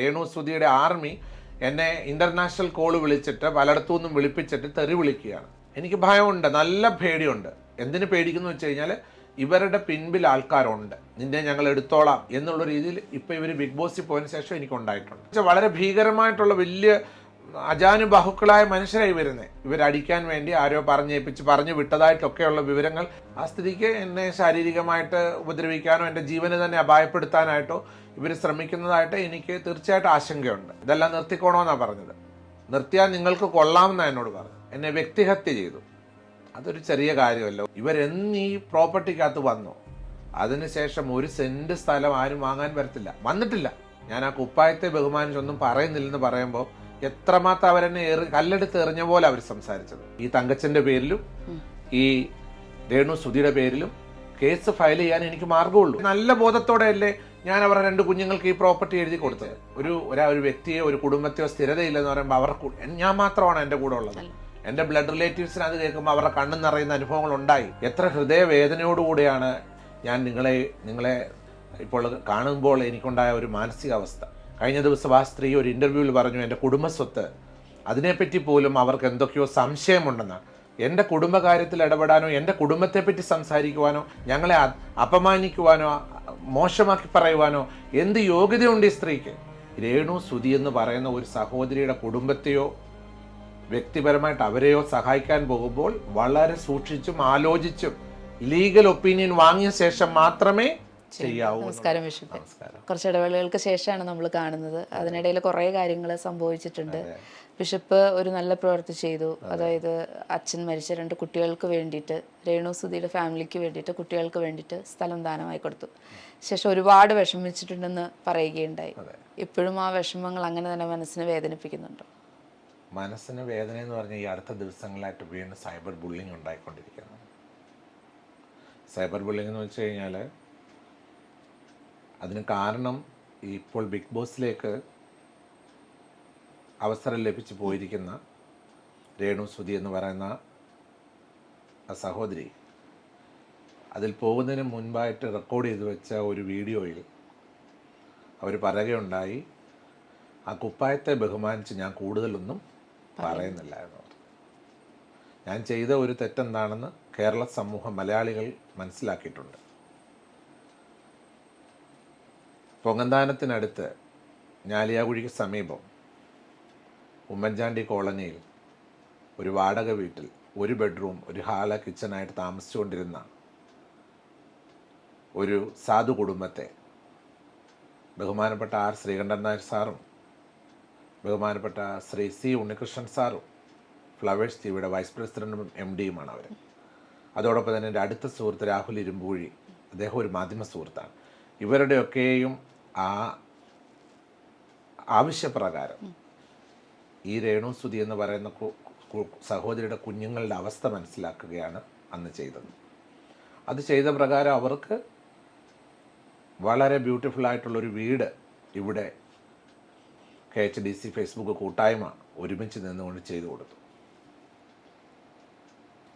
രേണു സുധിയുടെ ആർമി എന്നെ international call വിളിച്ചിട്ട് പലയിടത്തു നിന്നും വിളിപ്പിച്ചിട്ട് തെറി വിളിക്കുകയാണ്. എനിക്ക് ഭയമുണ്ട് നല്ല പേടിയുണ്ട്. എന്തിനു പേടിക്കുന്നു വെച്ച് കഴിഞ്ഞാൽ ഇവരുടെ പിൻപിൽ ആൾക്കാരുണ്ട്. നിന്നെ ഞങ്ങൾ എടുത്തോളാം എന്നുള്ള രീതിയിൽ ഇപ്പോൾ ഇവർ ബിഗ് ബോസിൽ പോയതിനു ശേഷം എനിക്ക് ഉണ്ടായിട്ടുണ്ട് പക്ഷെ വളരെ ഭീകരമായിട്ടുള്ള വലിയ അജാനുബാഹുക്കളായ മനുഷ്യരായി വരുന്നത് ഇവരടിക്കാൻ വേണ്ടി ആരോ പറഞ്ഞേൽപ്പിച്ച് പറഞ്ഞു വിട്ടതായിട്ടൊക്കെയുള്ള വിവരങ്ങൾ ആ സ്ത്രീക്ക് എന്നെ ശാരീരികമായിട്ട് ഉപദ്രവിക്കാനോ എന്റെ ജീവനെ തന്നെ അപായപ്പെടുത്താനായിട്ടോ ഇവർ ശ്രമിക്കുന്നതായിട്ട് എനിക്ക് തീർച്ചയായിട്ടും ആശങ്കയുണ്ട്. ഇതെല്ലാം നിർത്തിക്കോണമെന്നാണ് പറഞ്ഞത്. നിർത്തിയാൽ നിങ്ങൾക്ക് കൊള്ളാമെന്നാണ് എന്നോട് പറഞ്ഞു എന്നെ വ്യക്തിഹത്യ ചെയ്തു. അതൊരു ചെറിയ കാര്യമല്ല. ഇവരെന്ന് ഈ പ്രോപ്പർട്ടിക്കകത്ത് വന്നു? അതിനുശേഷം ഒരു സെന്റ് സ്ഥലം ആരും വാങ്ങാൻ വരത്തില്ല. വന്നിട്ടില്ല. ഞാൻ ആ കുപ്പായത്തെ ബഹുമാനിച്ചൊന്നും പറയുന്നില്ലെന്ന് പറയുമ്പോൾ എത്രമാത്രം അവരെന്നെ എറി കല്ലെടുത്ത് എറിഞ്ഞ പോലെ അവർ സംസാരിച്ചത്. ഈ തങ്കച്ചന്റെ പേരിലും ഈ രേണു സുധിയുടെ പേരിലും കേസ് ഫയൽ ചെയ്യാൻ എനിക്ക് മാർഗമുള്ളൂ നല്ല ബോധത്തോടെയല്ലേ ഞാൻ അവരുടെ രണ്ട് കുഞ്ഞുങ്ങൾക്ക് ഈ പ്രോപ്പർട്ടി എഴുതി കൊടുത്തത്. ഒരു ഒരാ ഒരു വ്യക്തിയോ ഒരു കുടുംബത്തെയോ സ്ഥിരതയില്ലെന്ന് പറയുമ്പോൾ അവർക്ക് ഞാൻ മാത്രമാണ് എന്റെ കൂടെ ഉള്ളത്. എന്റെ ബ്ലഡ് റിലേറ്റീവ്സിന് അത് കേൾക്കുമ്പോൾ അവരുടെ കണ്ണു നിറയുന്ന അനുഭവങ്ങൾ ഉണ്ടായി. എത്ര ഹൃദയവേദനയോടുകൂടിയാണ് ഞാൻ നിങ്ങളെ നിങ്ങളെ ഇപ്പോൾ കാണുമ്പോൾ എനിക്കുണ്ടായ ഒരു മാനസികാവസ്ഥ. കഴിഞ്ഞ ദിവസം ആ സ്ത്രീ ഒരു ഇന്റർവ്യൂവിൽ പറഞ്ഞു എന്റെ കുടുംബസ്വത്ത് അതിനെപ്പറ്റി പോലും അവർക്ക് എന്തൊക്കെയോ സംശയമുണ്ടെന്നാണ് എന്റെ കുടുംബകാര്യത്തിൽ ഇടപെടാനോ എന്റെ കുടുംബത്തെപ്പറ്റി സംസാരിക്കുവാനോ ഞങ്ങളെ അപമാനിക്കുവാനോ മോശമാക്കി പറയുവാനോ എന്ത് യോഗ്യതയുണ്ട് ഈ സ്ത്രീക്ക്? രേണു സുതി എന്ന് പറയുന്ന ഒരു സഹോദരിയുടെ കുടുംബത്തെയോ വ്യക്തിപരമായിട്ട് അവരെയോ സഹായിക്കാൻ പോകുമ്പോൾ വളരെ സൂക്ഷിച്ചും ആലോചിച്ചും ലീഗൽ ഒപ്പീനിയൻ വാങ്ങിയ ശേഷം മാത്രമേ ചെയ്യാവൂ നമസ്കാരം നമസ്കാരം. കുറച്ച് ഇടവേളകൾക്ക് ശേഷമാണ് നമ്മൾ കാണുന്നത്. അതിനിടയിൽ കുറേ കാര്യങ്ങൾ സംഭവിച്ചിട്ടുണ്ട്. ബിഷപ്പ് ഒരു നല്ല പ്രവൃത്തി ചെയ്തു. അതായത് അച്ഛൻ മരിച്ച രണ്ട് കുട്ടികൾക്ക് വേണ്ടിയിട്ട് രേണു സുധിയുടെ ഫാമിലിക്ക് വേണ്ടിയിട്ട് കുട്ടികൾക്ക് വേണ്ടിയിട്ട് സ്ഥലം ദാനമായി കൊടുത്തു. ശേഷം ഒരുപാട് വിഷമിച്ചിട്ടുണ്ടെന്ന് പറയുകയുണ്ടായി. ഇപ്പോഴും ആ വിഷമങ്ങൾ അങ്ങനെ തന്നെ മനസ്സിനെ വേദനിപ്പിക്കുന്നുണ്ടോ. മനസ്സിന് വേദന എന്ന് പറഞ്ഞാൽ ഈ അടുത്ത ദിവസങ്ങളായിട്ട് വീണ്ടും സൈബർ ബുള്ളിങ് ഉണ്ടായിക്കൊണ്ടിരിക്കുന്നു സൈബർ ബുള്ളിങ് എന്ന് വെച്ച് കഴിഞ്ഞാൽ അതിന് കാരണം ഇപ്പോൾ ബിഗ് ബോസിലേക്ക് അവസരം ലഭിച്ചു പോയിരിക്കുന്ന രേണു സുധി എന്ന് പറയുന്ന ആ സഹോദരി. അതിൽ പോകുന്നതിന് മുൻപായിട്ട് റെക്കോർഡ് ചെയ്ത് വെച്ച ഒരു വീഡിയോയിൽ അവർ പറയുകയുണ്ടായി ആ കുപ്പായത്തെ ബഹുമാനിച്ച് ഞാൻ കൂടുതലൊന്നും പറയുന്നില്ല എന്ന് പറഞ്ഞു. ഞാൻ ചെയ്ത ഒരു തെറ്റെന്താണെന്ന് കേരള സമൂഹം മലയാളികൾ മനസ്സിലാക്കിയിട്ടുണ്ട്. പൊങ്ങന്താനത്തിനടുത്ത് ഞാലിയാകുഴിക്ക് സമീപം ഉമ്മൻചാണ്ടി കോളനിയിൽ ഒരു വാടക വീട്ടിൽ ഒരു ബെഡ്റൂം ഒരു ഹാൾ കിച്ചണായിട്ട് താമസിച്ചുകൊണ്ടിരുന്ന ഒരു സാധു കുടുംബത്തെ ബഹുമാനപ്പെട്ട ആർ ശ്രീകണ്ഠൻ നായർ സാറും ബഹുമാനപ്പെട്ട ശ്രീ സി ഉണ്ണികൃഷ്ണൻ സാറും ഫ്ലവേഴ്സ് ടിവിയുടെ വൈസ് പ്രസിഡന്റും എം ഡിയുമാണ് അവർ അതോടൊപ്പം തന്നെ എന്റെ അടുത്ത സുഹൃത്ത് രാഹുൽ ഇരുമ്പൂഴി അദ്ദേഹം ഒരു മാധ്യമ സുഹൃത്താണ്. ഇവരുടെയൊക്കെയും ആ ആവശ്യപ്രകാരം ഈ രേണുസ്തുതി എന്ന് പറയുന്ന സഹോദരിയുടെ കുഞ്ഞുങ്ങളുടെ അവസ്ഥ മനസ്സിലാക്കുകയാണ് അന്ന് ചെയ്തത്. അത് ചെയ്ത പ്രകാരം അവർക്ക് വളരെ ഒരു വീട് ഇവിടെ K H D C Facebook കൂട്ടായ്മ ഒരുമിച്ച് നിന്നുകൊണ്ട് ചെയ്തു കൊടുത്തു.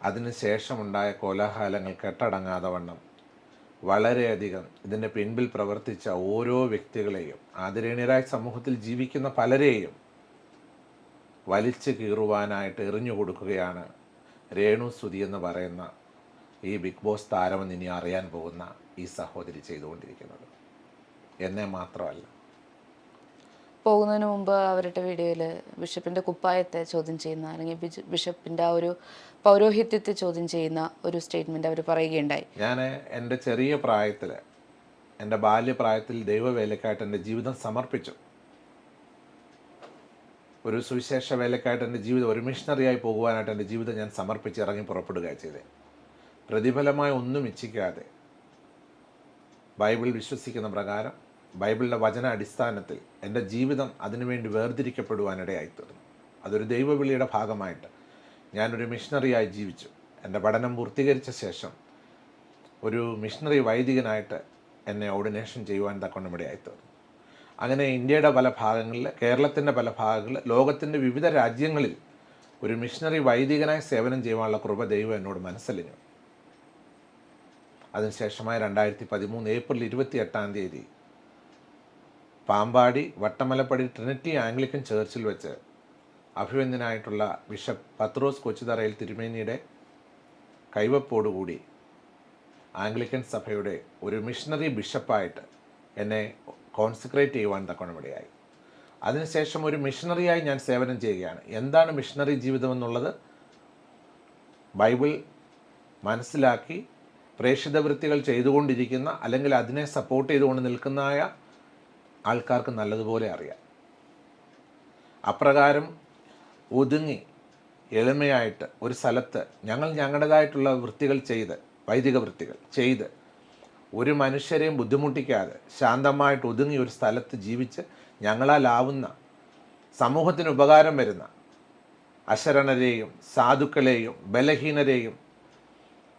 അതിനുശേഷമുണ്ടായ കോലാഹലങ്ങൾ കെട്ടടങ്ങാതെ വണ്ണം വളരെയധികം ഇതിന്റെ പിൻപിൽ പ്രവർത്തിച്ച ഓരോ വ്യക്തികളെയും ആദരണീയരായ സമൂഹത്തിൽ ജീവിക്കുന്ന പലരെയും വലിച്ചു കീറുവാനായിട്ട് എറിഞ്ഞു കൊടുക്കുകയാണ് രേണു സുധി എന്ന് പറയുന്ന ഈ ബിഗ് ബോസ് താരമെന്ന് ഇനി അറിയാൻ പോകുന്ന ഈ സഹോദരി ചെയ്തുകൊണ്ടിരിക്കുന്നത്. എന്നെ മാത്രമല്ല. പോകുന്നതിന് മുമ്പ് അവരുടെ വീഡിയോയിൽ ബിഷപ്പിന്റെ കുപ്പായത്തെ ചോദ്യം ചെയ്യുന്ന അല്ലെങ്കിൽ ബിഷപ്പിന്റെ ആ ഒരു പൗരോഹിത്യത്തെ ചോദ്യം ചെയ്യുന്ന ഒരു സ്റ്റേറ്റ്മെന്റ് അവർ പറയുകയുണ്ടായി. ഞാൻ എന്റെ ചെറിയ പ്രായത്തിൽ എന്റെ ബാല്യപ്രായത്തിൽ ദൈവവേലക്കായിട്ട് എന്റെ ജീവിതം സമർപ്പിച്ചു. ഒരു സുവിശേഷ വേലക്കായിട്ട് എന്റെ ജീവിതം ഒരു മിഷണറിയായി പോകുവാനായിട്ട് എന്റെ ജീവിതം ഞാൻ സമർപ്പിച്ച് ഇറങ്ങി പുറപ്പെടുകയാണ് ചെയ്തത്. പ്രതിഫലമായി ഒന്നും ഇച്ഛിക്കാതെ ബൈബിൾ വിശ്വസിക്കുന്ന പ്രകാരം ബൈബിളിന്റെ വചന അടിസ്ഥാനത്തിൽ എന്റെ ജീവിതം അതിനുവേണ്ടി വേർതിരിക്കപ്പെടുവാനിടയായി തീർന്നു അതൊരു ദൈവവിളിയുടെ ഭാഗമായിട്ട്. ഞാനൊരു മിഷണറിയായി ജീവിച്ചു. എന്റെ പഠനം പൂർത്തീകരിച്ച ശേഷം ഒരു മിഷണറി വൈദികനായിട്ട് എന്നെ ഓർഡിനേഷൻ ചെയ്യുവാൻ തക്കൊണ്ട് ഇടയായി തീർന്നു. അങ്ങനെ ഇന്ത്യയുടെ പല ഭാഗങ്ങളിൽ കേരളത്തിന്റെ പല ഭാഗങ്ങളിൽ ലോകത്തിന്റെ വിവിധ രാജ്യങ്ങളിൽ ഒരു മിഷണറി വൈദികനായി സേവനം ചെയ്യുവാനുള്ള കൃപ ദൈവം എന്നോട് മനസ്സലിഞ്ഞു. അതിനുശേഷമായ രണ്ടായിരത്തി പതിമൂന്ന് ഏപ്രിൽ ഇരുപത്തി എട്ടാം തീയതി പാമ്പാടി വട്ടമലപ്പടി ട്രിനിറ്റി ആംഗ്ലിക്കൻ ചേർച്ചിൽ വെച്ച് അഭിവന്ദ്യനായിട്ടുള്ള ബിഷപ്പ് പത്രോസ് കൊച്ചുതറയിൽ തിരുമേനിയുടെ കൈവപ്പോടുകൂടി ആംഗ്ലിക്കൻ സഭയുടെ ഒരു മിഷണറി ബിഷപ്പായിട്ട് എന്നെ കോൺസെൻട്രേറ്റ് ചെയ്യുവാൻ തക്കണമിടയായി അതിനുശേഷം ഒരു മിഷണറിയായി ഞാൻ സേവനം ചെയ്യുകയാണ്. എന്താണ് മിഷണറി ജീവിതം എന്നുള്ളത് ബൈബിൾ മനസ്സിലാക്കി പ്രേക്ഷിത വൃത്തികൾ ചെയ്തുകൊണ്ടിരിക്കുന്ന അല്ലെങ്കിൽ അതിനെ സപ്പോർട്ട് ചെയ്തുകൊണ്ട് നിൽക്കുന്നതായ ആൾക്കാർക്ക് നല്ലതുപോലെ അറിയാം. അപ്രകാരം ഒതുങ്ങി എളിമയായിട്ട് ഒരു സ്ഥലത്ത് ഞങ്ങൾ ഞങ്ങളുടേതായിട്ടുള്ള വൃത്തികൾ ചെയ്ത് വൈദിക വൃത്തികൾ ചെയ്ത് ഒരു മനുഷ്യരെയും ബുദ്ധിമുട്ടിക്കാതെ ശാന്തമായിട്ട് ഒതുങ്ങി ഒരു സ്ഥലത്ത് ജീവിച്ച് ഞങ്ങളാലാവുന്ന സമൂഹത്തിന് ഉപകാരം വരുന്ന അശരണരെയും സാധുക്കളെയും ബലഹീനരെയും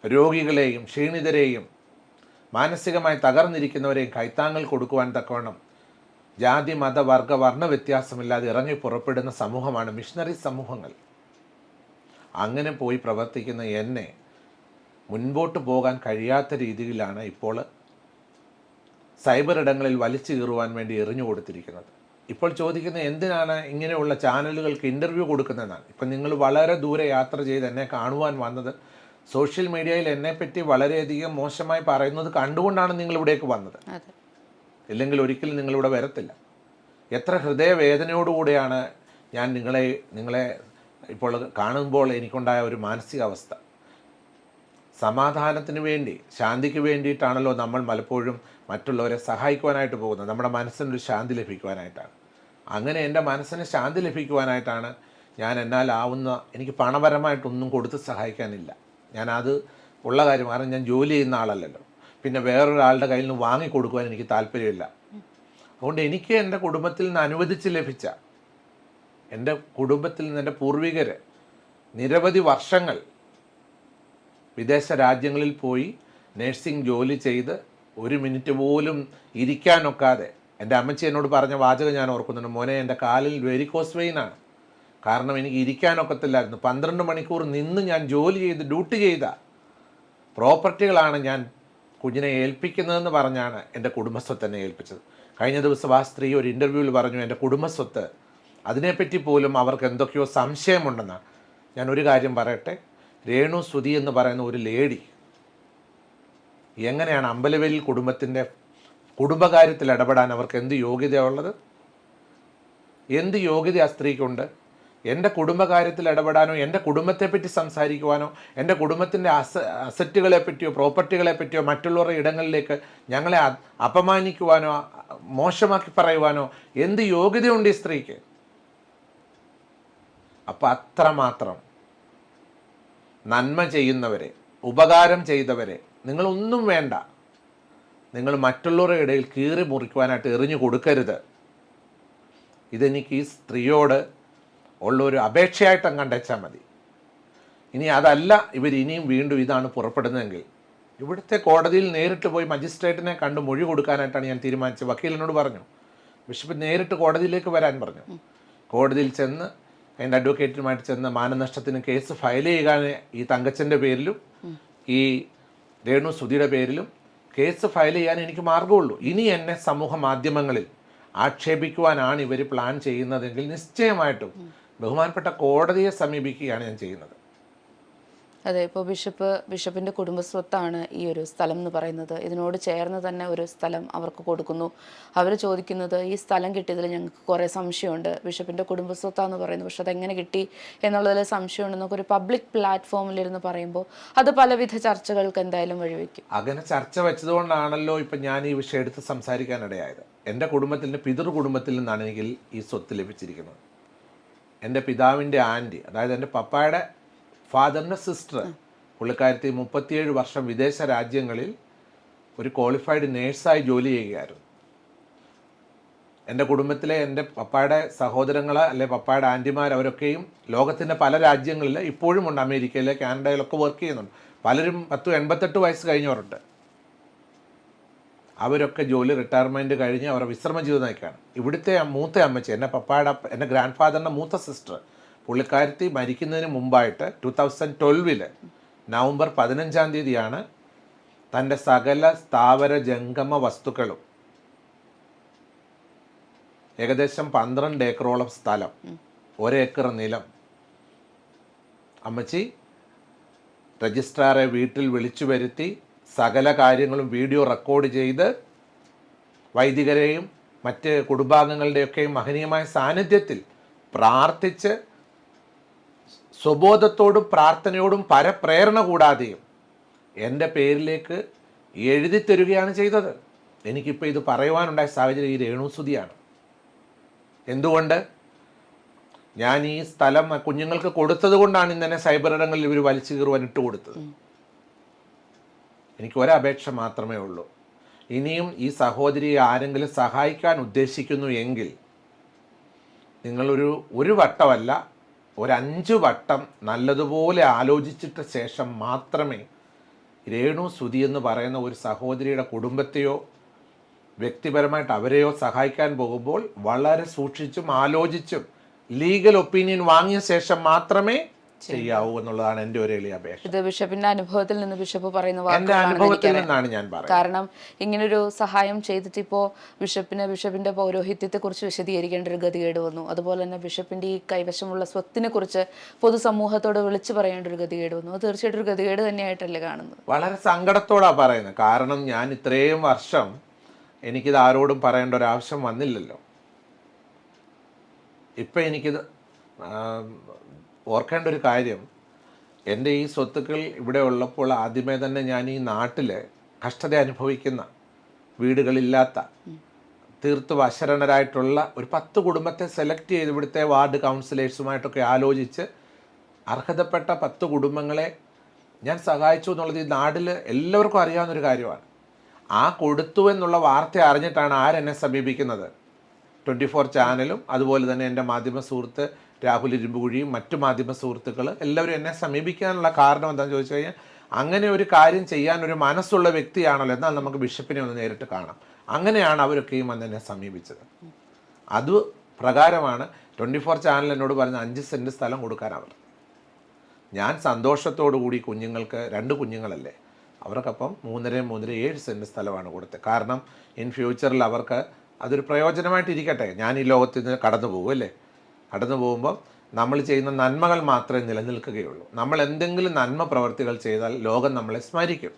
രോഗികളെയും ക്ഷീണിതരെയും മാനസികമായി തകർന്നിരിക്കുന്നവരെയും കൈത്താങ്ങൽ കൊടുക്കുവാൻ തക്കവണ്ണം ജാതി മത വർഗ വർണ വ്യത്യാസമില്ലാതെ ഇറങ്ങി പുറപ്പെടുന്ന സമൂഹമാണ് മിഷണറി സമൂഹങ്ങൾ. അങ്ങനെ പോയി പ്രവർത്തിക്കുന്ന എന്നെ മുൻപോട്ട് പോകാൻ കഴിയാത്ത രീതിയിലാണ് ഇപ്പോൾ സൈബർ ഇടങ്ങളിൽ വലിച്ചു കീറുവാൻ വേണ്ടി എറിഞ്ഞു കൊടുത്തിരിക്കുന്നത്. ഇപ്പോൾ ചോദിക്കുന്നത് എന്തിനാണ് ഇങ്ങനെയുള്ള ചാനലുകൾക്ക് ഇന്റർവ്യൂ കൊടുക്കുന്നതെന്നാണ്. ഇപ്പം നിങ്ങൾ വളരെ ദൂരെ യാത്ര ചെയ്ത് എന്നെ കാണുവാൻ വന്നത് സോഷ്യൽ മീഡിയയിൽ എന്നെപ്പറ്റി വളരെയധികം മോശമായി പറയുന്നത് കണ്ടുകൊണ്ടാണ് നിങ്ങൾ ഇവിടേക്ക് വന്നത്. ഇല്ലെങ്കിൽ ഒരിക്കലും നിങ്ങളിവിടെ വരത്തില്ല. എത്ര ഹൃദയവേദനയോടുകൂടിയാണ് ഞാൻ നിങ്ങളെ നിങ്ങളെ ഇപ്പോൾ കാണുമ്പോൾ എനിക്കുണ്ടായ ഒരു മാനസികാവസ്ഥ. സമാധാനത്തിന് വേണ്ടി ശാന്തിക്ക് വേണ്ടിയിട്ടാണല്ലോ നമ്മൾ പലപ്പോഴും മറ്റുള്ളവരെ സഹായിക്കുവാനായിട്ട് പോകുന്നത്. നമ്മുടെ മനസ്സിനൊരു ശാന്തി ലഭിക്കുവാനായിട്ടാണ്. അങ്ങനെ എന്റെ മനസ്സിന് ശാന്തി ലഭിക്കുവാനായിട്ടാണ് ഞാൻ എന്നാലാവുന്ന എനിക്ക് പണപരമായിട്ടൊന്നും കൊടുത്ത് സഹായിക്കാനില്ല. ഞാനത് ഉള്ള കാര്യം കാരണം ഞാൻ ജോലി ചെയ്യുന്ന ആളല്ലല്ലോ. പിന്നെ വേറൊരാളുടെ കയ്യിൽ നിന്ന് വാങ്ങിക്കൊടുക്കുവാൻ എനിക്ക് താല്പര്യമില്ല. അതുകൊണ്ട് എനിക്ക് എന്റെ കുടുംബത്തിൽ നിന്ന് അനുവദിച്ച് ലഭിച്ച എന്റെ കുടുംബത്തിൽ നിന്ന് എന്റെ പൂർവികർ നിരവധി വർഷങ്ങൾ വിദേശ രാജ്യങ്ങളിൽ പോയി നഴ്സിംഗ് ജോലി ചെയ്ത് ഒരു മിനിറ്റ് പോലും ഇരിക്കാനൊക്കാതെ എന്റെ അമ്മച്ചി എന്നോട് പറഞ്ഞ വാചകം ഞാൻ ഓർക്കുന്നുണ്ട് മോനെ എന്റെ കാലിൽ വെരിക്കോസ് വെയിനാണ് കാരണം എനിക്ക് ഇരിക്കാനൊക്കത്തില്ലായിരുന്നു. പന്ത്രണ്ട് മണിക്കൂർ നിന്ന് ഞാൻ ജോലി ചെയ്ത് ഡ്യൂട്ടി ചെയ്ത പ്രോപ്പർട്ടികളാണ് ഞാൻ കുഞ്ഞിനെ ഏൽപ്പിക്കുന്നതെന്ന് പറഞ്ഞാണ് എന്റെ കുടുംബസ്വത്ത് എന്നെ ഏൽപ്പിച്ചത്. കഴിഞ്ഞ ദിവസം ആ സ്ത്രീ ഒരു ഇന്റർവ്യൂവിൽ പറഞ്ഞു എന്റെ കുടുംബസ്വത്ത് അതിനെപ്പറ്റി പോലും അവർക്ക് എന്തൊക്കെയോ സംശയമുണ്ടെന്നാണ് ഞാൻ ഒരു കാര്യം പറയട്ടെ. രേണു സുധി എന്ന് പറയുന്ന ഒരു ലേഡി എങ്ങനെയാണ് അമ്പലവേലിൽ കുടുംബത്തിന്റെ കുടുംബകാര്യത്തിൽ ഇടപെടാൻ അവർക്ക് എന്ത് യോഗ്യതയുള്ളത് എന്ത് യോഗ്യത ആ സ്ത്രീക്കുണ്ട്? എന്റെ കുടുംബകാര്യത്തിൽ ഇടപെടാനോ എന്റെ കുടുംബത്തെപ്പറ്റി സംസാരിക്കുവാനോ എന്റെ കുടുംബത്തിന്റെ അസ അസറ്റുകളെ പറ്റിയോ പ്രോപ്പർട്ടികളെ പറ്റിയോ മറ്റുള്ളവരുടെ ഇടങ്ങളിലേക്ക് ഞങ്ങളെ അപമാനിക്കുവാനോ മോശമാക്കി പറയുവാനോ എന്ത് യോഗ്യതയുണ്ട് ഈ സ്ത്രീക്ക്? അപ്പം അത്രമാത്രം നന്മ ചെയ്യുന്നവരെ ഉപകാരം ചെയ്തവരെ നിങ്ങളൊന്നും വേണ്ട. നിങ്ങൾ മറ്റുള്ളവരുടെ ഇടയിൽ കീറി മുറിക്കുവാനായിട്ട് എറിഞ്ഞു കൊടുക്കരുത്. ഇതെനിക്ക് ഈ സ്ത്രീയോട് ഉള്ളൊരു അപേക്ഷയായിട്ട് അങ്ങ് മതി. ഇനി അതല്ല ഇവർ ഇനിയും വീണ്ടും ഇതാണ് പുറപ്പെടുന്നതെങ്കിൽ. ഇവിടുത്തെ കോടതിയിൽ നേരിട്ട് പോയി മജിസ്ട്രേറ്റിനെ കണ്ട് മൊഴി കൊടുക്കാനായിട്ടാണ് ഞാൻ തീരുമാനിച്ചത്. വക്കീലിനോട് പറഞ്ഞു. ബിഷപ്പ് നേരിട്ട് കോടതിയിലേക്ക് വരാൻ പറഞ്ഞു. കോടതിയിൽ ചെന്ന് അതിന്റെ അഡ്വക്കേറ്റുമായിട്ട് ചെന്ന് മാനനഷ്ടത്തിന് കേസ് ഫയൽ ചെയ്യാൻ ഈ തങ്കച്ചന്റെ പേരിലും ഈ രേണു സുധിയുടെ പേരിലും കേസ് ഫയൽ ചെയ്യാൻ എനിക്ക് മാർഗമുള്ളൂ ഇനി എന്നെ സമൂഹ മാധ്യമങ്ങളിൽ ആക്ഷേപിക്കുവാനാണ് ഇവർ പ്ലാൻ ചെയ്യുന്നതെങ്കിൽ നിശ്ചയമായിട്ടും ബഹുമാനപ്പെട്ട കോടതിയെ സമീപിക്കുകയാണ് ഞാൻ ചെയ്യുന്നത്. അതെ ഇപ്പോൾ ബിഷപ്പ് ബിഷപ്പിന്റെ കുടുംബസ്വത്താണ് ഈ ഒരു സ്ഥലം എന്ന് പറയുന്നത്. ഇതിനോട് ചേർന്ന് തന്നെ ഒരു സ്ഥലം അവർക്ക് കൊടുക്കുന്നു. അവർ ചോദിക്കുന്നത് ഈ സ്ഥലം കിട്ടിയതിൽ ഞങ്ങൾക്ക് കുറേ സംശയമുണ്ട്. ബിഷപ്പിന്റെ കുടുംബസ്വത്താന്ന് പറയുന്നത് പക്ഷെ അതെങ്ങനെ കിട്ടി? എന്നുള്ളതിൽ സംശയമുണ്ടെന്നൊക്കെ ഒരു പബ്ലിക് പ്ലാറ്റ്ഫോമിലിരുന്ന് പറയുമ്പോൾ അത് പലവിധ ചർച്ചകൾക്ക് എന്തായാലും വഴിവെക്കും. അങ്ങനെ ചർച്ച വെച്ചതുകൊണ്ടാണല്ലോ ഇപ്പം ഞാൻ ഈ വിഷയം എടുത്ത് സംസാരിക്കാനിടയായത്. എന്റെ കുടുംബത്തിന്റെ പിതൃ കുടുംബത്തിൽ നിന്നാണ് എനിക്ക് ഈ സ്വത്ത് ലഭിച്ചിരിക്കുന്നത്. എന്റെ പിതാവിന്റെ ആന്റി അതായത് എന്റെ പപ്പായുടെ ഫാദറിന്റെ സിസ്റ്റർ പുള്ളിക്കാരത്തി മുപ്പത്തിയേഴ് വർഷം വിദേശ രാജ്യങ്ങളിൽ ഒരു ക്വാളിഫൈഡ് നേഴ്സായി ജോലി ചെയ്യുകയായിരുന്നു. എന്റെ കുടുംബത്തിലെ എന്റെ പപ്പായുടെ സഹോദരങ്ങൾ അല്ലെ പപ്പായുടെ ആന്റിമാർ അവരൊക്കെയും ലോകത്തിന്റെ പല രാജ്യങ്ങളിൽ ഇപ്പോഴും ഉണ്ട് അമേരിക്കയിൽ കാനഡയിലൊക്കെ വർക്ക് ചെയ്യുന്നുണ്ട്. പലരും പത്ത് എൺപത്തെട്ട് വയസ്സ് കഴിഞ്ഞവരുണ്ട്. അവരൊക്കെ ജോലി റിട്ടയർമെന്റ് കഴിഞ്ഞ് അവരുടെ വിശ്രമ ജീവിതം നയിക്കുകയാണ് ഇവിടുത്തെ മൂത്ത അമ്മച്ചി എന്റെ പപ്പായുടെ എന്റെ ഗ്രാൻഡ് ഫാദറിന്റെ മൂത്ത സിസ്റ്റർ പുള്ളിക്കാരത്തി മരിക്കുന്നതിന് മുമ്പായിട്ട് ടു തൗസൻഡ് ട്വൽവിൽ നവംബർ പതിനഞ്ചാം തീയതിയാണ് തന്റെ സകല സ്ഥാവര ജംഗമ വസ്തുക്കളും ഏകദേശം പന്ത്രണ്ട് ഏക്കറോളം സ്ഥലം ഒരേക്കർ നിലം. അമ്മച്ചി രജിസ്ട്രാറെ വീട്ടിൽ വിളിച്ചു വരുത്തി സകല കാര്യങ്ങളും വീഡിയോ റെക്കോർഡ് ചെയ്ത് വൈദികരെയും മറ്റ് കുടുംബാംഗങ്ങളുടെയൊക്കെയും മഹനീയമായ സാന്നിധ്യത്തിൽ പ്രാർത്ഥിച്ച് സ്വബോധത്തോടും പ്രാർത്ഥനയോടും പരപ്രേരണ കൂടാതെയും എന്റെ പേരിലേക്ക് എഴുതി തരികയാണ് ചെയ്തത്. എനിക്കിപ്പോൾ ഇത് പറയുവാനുണ്ടായ സാഹചര്യം ഈ രേണുസുതിയാണ്. എന്തുകൊണ്ട്? ഞാൻ ഈ സ്ഥലം കുഞ്ഞുങ്ങൾക്ക് കൊടുത്തത് കൊണ്ടാണ് ഇന്നെ സൈബർ ഇടങ്ങളിൽ ഇവർ വലിച്ചു കീറുവാൻ ഇട്ട് കൊടുത്തത് എനിക്ക് ഒരപേക്ഷ മാത്രമേ ഉള്ളൂ. ഇനിയും ഈ സഹോദരിയെ ആരെങ്കിലും സഹായിക്കാൻ ഉദ്ദേശിക്കുന്നു എങ്കിൽ നിങ്ങളൊരു ഒരു വട്ടമല്ല ഒരഞ്ച് വട്ടം നല്ലതുപോലെ ആലോചിച്ചിട്ട് ശേഷം മാത്രമേ രേണു സുതി എന്ന് പറയുന്ന ഒരു സഹോദരിയുടെ കുടുംബത്തെയോ വ്യക്തിപരമായിട്ട് അവരെയോ സഹായിക്കാൻ പോകുമ്പോൾ വളരെ സൂക്ഷിച്ചും ആലോചിച്ചും ലീഗൽ ഒപ്പീനിയൻ വാങ്ങിയ ശേഷം മാത്രമേ ചെയ്യാവൂ എന്നുള്ളതാണ് എന്റെ ഒരു എളിയ അപേക്ഷ. ഇത് ബിഷപ്പിന്റെ അനുഭവത്തിൽ നിന്ന് ബിഷപ്പ് പറയുന്ന എന്റെ അനുഭവത്തിൽ നിന്നാണ് ഞാൻ പറയുന്നത്. കാരണം ഇങ്ങനൊരു സഹായം ചെയ്തിട്ട് ഇപ്പോ ബിഷപ്പിന് ബിഷപ്പിന്റെ പൗരോഹിത്യത്തെ കുറിച്ച് വിശദീകരിക്കേണ്ട ഒരു ഗതികേട് വന്നു. അതുപോലെ തന്നെ ബിഷപ്പിന്റെ ഈ കൈവശമുള്ള സ്വത്തിനെ കുറിച്ച് പൊതുസമൂഹത്തോട് വിളിച്ചു പറയേണ്ട ഒരു ഗതികേട് വന്നു. അത് തീർച്ചയായിട്ടും ഒരു ഗതികേട് തന്നെയായിട്ടല്ലേ കാണുന്നത്. വളരെ സങ്കടത്തോടാണ് പറയുന്നത്. കാരണം ഞാൻ ഇത്രയും വർഷം എനിക്കിത് ആരോടും പറയേണ്ട ഒരു ആവശ്യം വന്നില്ലല്ലോ. ഇപ്പം എനിക്കിത് ഓർക്കേണ്ട ഒരു കാര്യം എന്റെ ഈ സ്വത്തുക്കൾ ഇവിടെ ഉള്ളപ്പോൾ ആദ്യമേ തന്നെ ഞാൻ ഈ നാട്ടിൽ കഷ്ടത അനുഭവിക്കുന്ന വീടുകളില്ലാത്ത തീർത്തും അശരണരായിട്ടുള്ള ഒരു പത്ത് കുടുംബത്തെ സെലക്ട് ചെയ്ത് ഇവിടുത്തെ വാർഡ് കൗൺസിലേഴ്സുമായിട്ടൊക്കെ ആലോചിച്ച് അർഹതപ്പെട്ട പത്ത് കുടുംബങ്ങളെ ഞാൻ സഹായിച്ചു എന്നുള്ളത് ഈ നാട്ടിൽ എല്ലാവർക്കും അറിയാവുന്നൊരു കാര്യമാണ്. ആ കൊടുത്തു എന്നുള്ള വാർത്ത അറിഞ്ഞിട്ടാണ് ആരെന്നെ സമീപിക്കുന്നത്. ട്വന്റി ഫോർ ചാനലും അതുപോലെ തന്നെ എന്റെ മാധ്യമ സുഹൃത്ത് രാഹുൽ ഇരുമ്പുകുഴിയും മറ്റു മാധ്യമ സുഹൃത്തുക്കൾ എല്ലാവരും എന്നെ സമീപിക്കാനുള്ള കാരണം എന്താണെന്ന് ചോദിച്ചു കഴിഞ്ഞാൽ അങ്ങനെ ഒരു കാര്യം ചെയ്യാൻ ഒരു മനസ്സുള്ള വ്യക്തിയാണല്ലോ. എന്നാൽ നമുക്ക് ബിഷപ്പിനെ ഒന്ന് നേരിട്ട് കാണാം. അങ്ങനെയാണ് അവരൊക്കെയും വന്ന് എന്നെ സമീപിച്ചത്. അത് പ്രകാരമാണ് ട്വന്റി ഫോർ ചാനൽ എന്നോട് പറഞ്ഞ അഞ്ച് സെന്റ് സ്ഥലം കൊടുക്കാനവർ ഞാൻ സന്തോഷത്തോടു കൂടി കുഞ്ഞുങ്ങൾക്ക് രണ്ട് കുഞ്ഞുങ്ങളല്ലേ അവർക്കപ്പം മൂന്നര മൂന്നര ഏഴ് സെന്റ് സ്ഥലമാണ് കൊടുത്തത്. കാരണം ഇൻ ഫ്യൂച്ചറിൽ അവർക്ക് അതൊരു പ്രയോജനമായിട്ടിരിക്കട്ടെ. ഞാൻ ഈ ലോകത്തിൽ നിന്ന് കടന്നു പോകും അല്ലേ? കടന്നു പോകുമ്പോൾ നമ്മൾ ചെയ്യുന്ന നന്മകൾ മാത്രമേ നിലനിൽക്കുകയുള്ളൂ. നമ്മൾ എന്തെങ്കിലും നന്മ പ്രവർത്തികൾ ചെയ്താൽ ലോകം നമ്മളെ സ്മരിക്കും.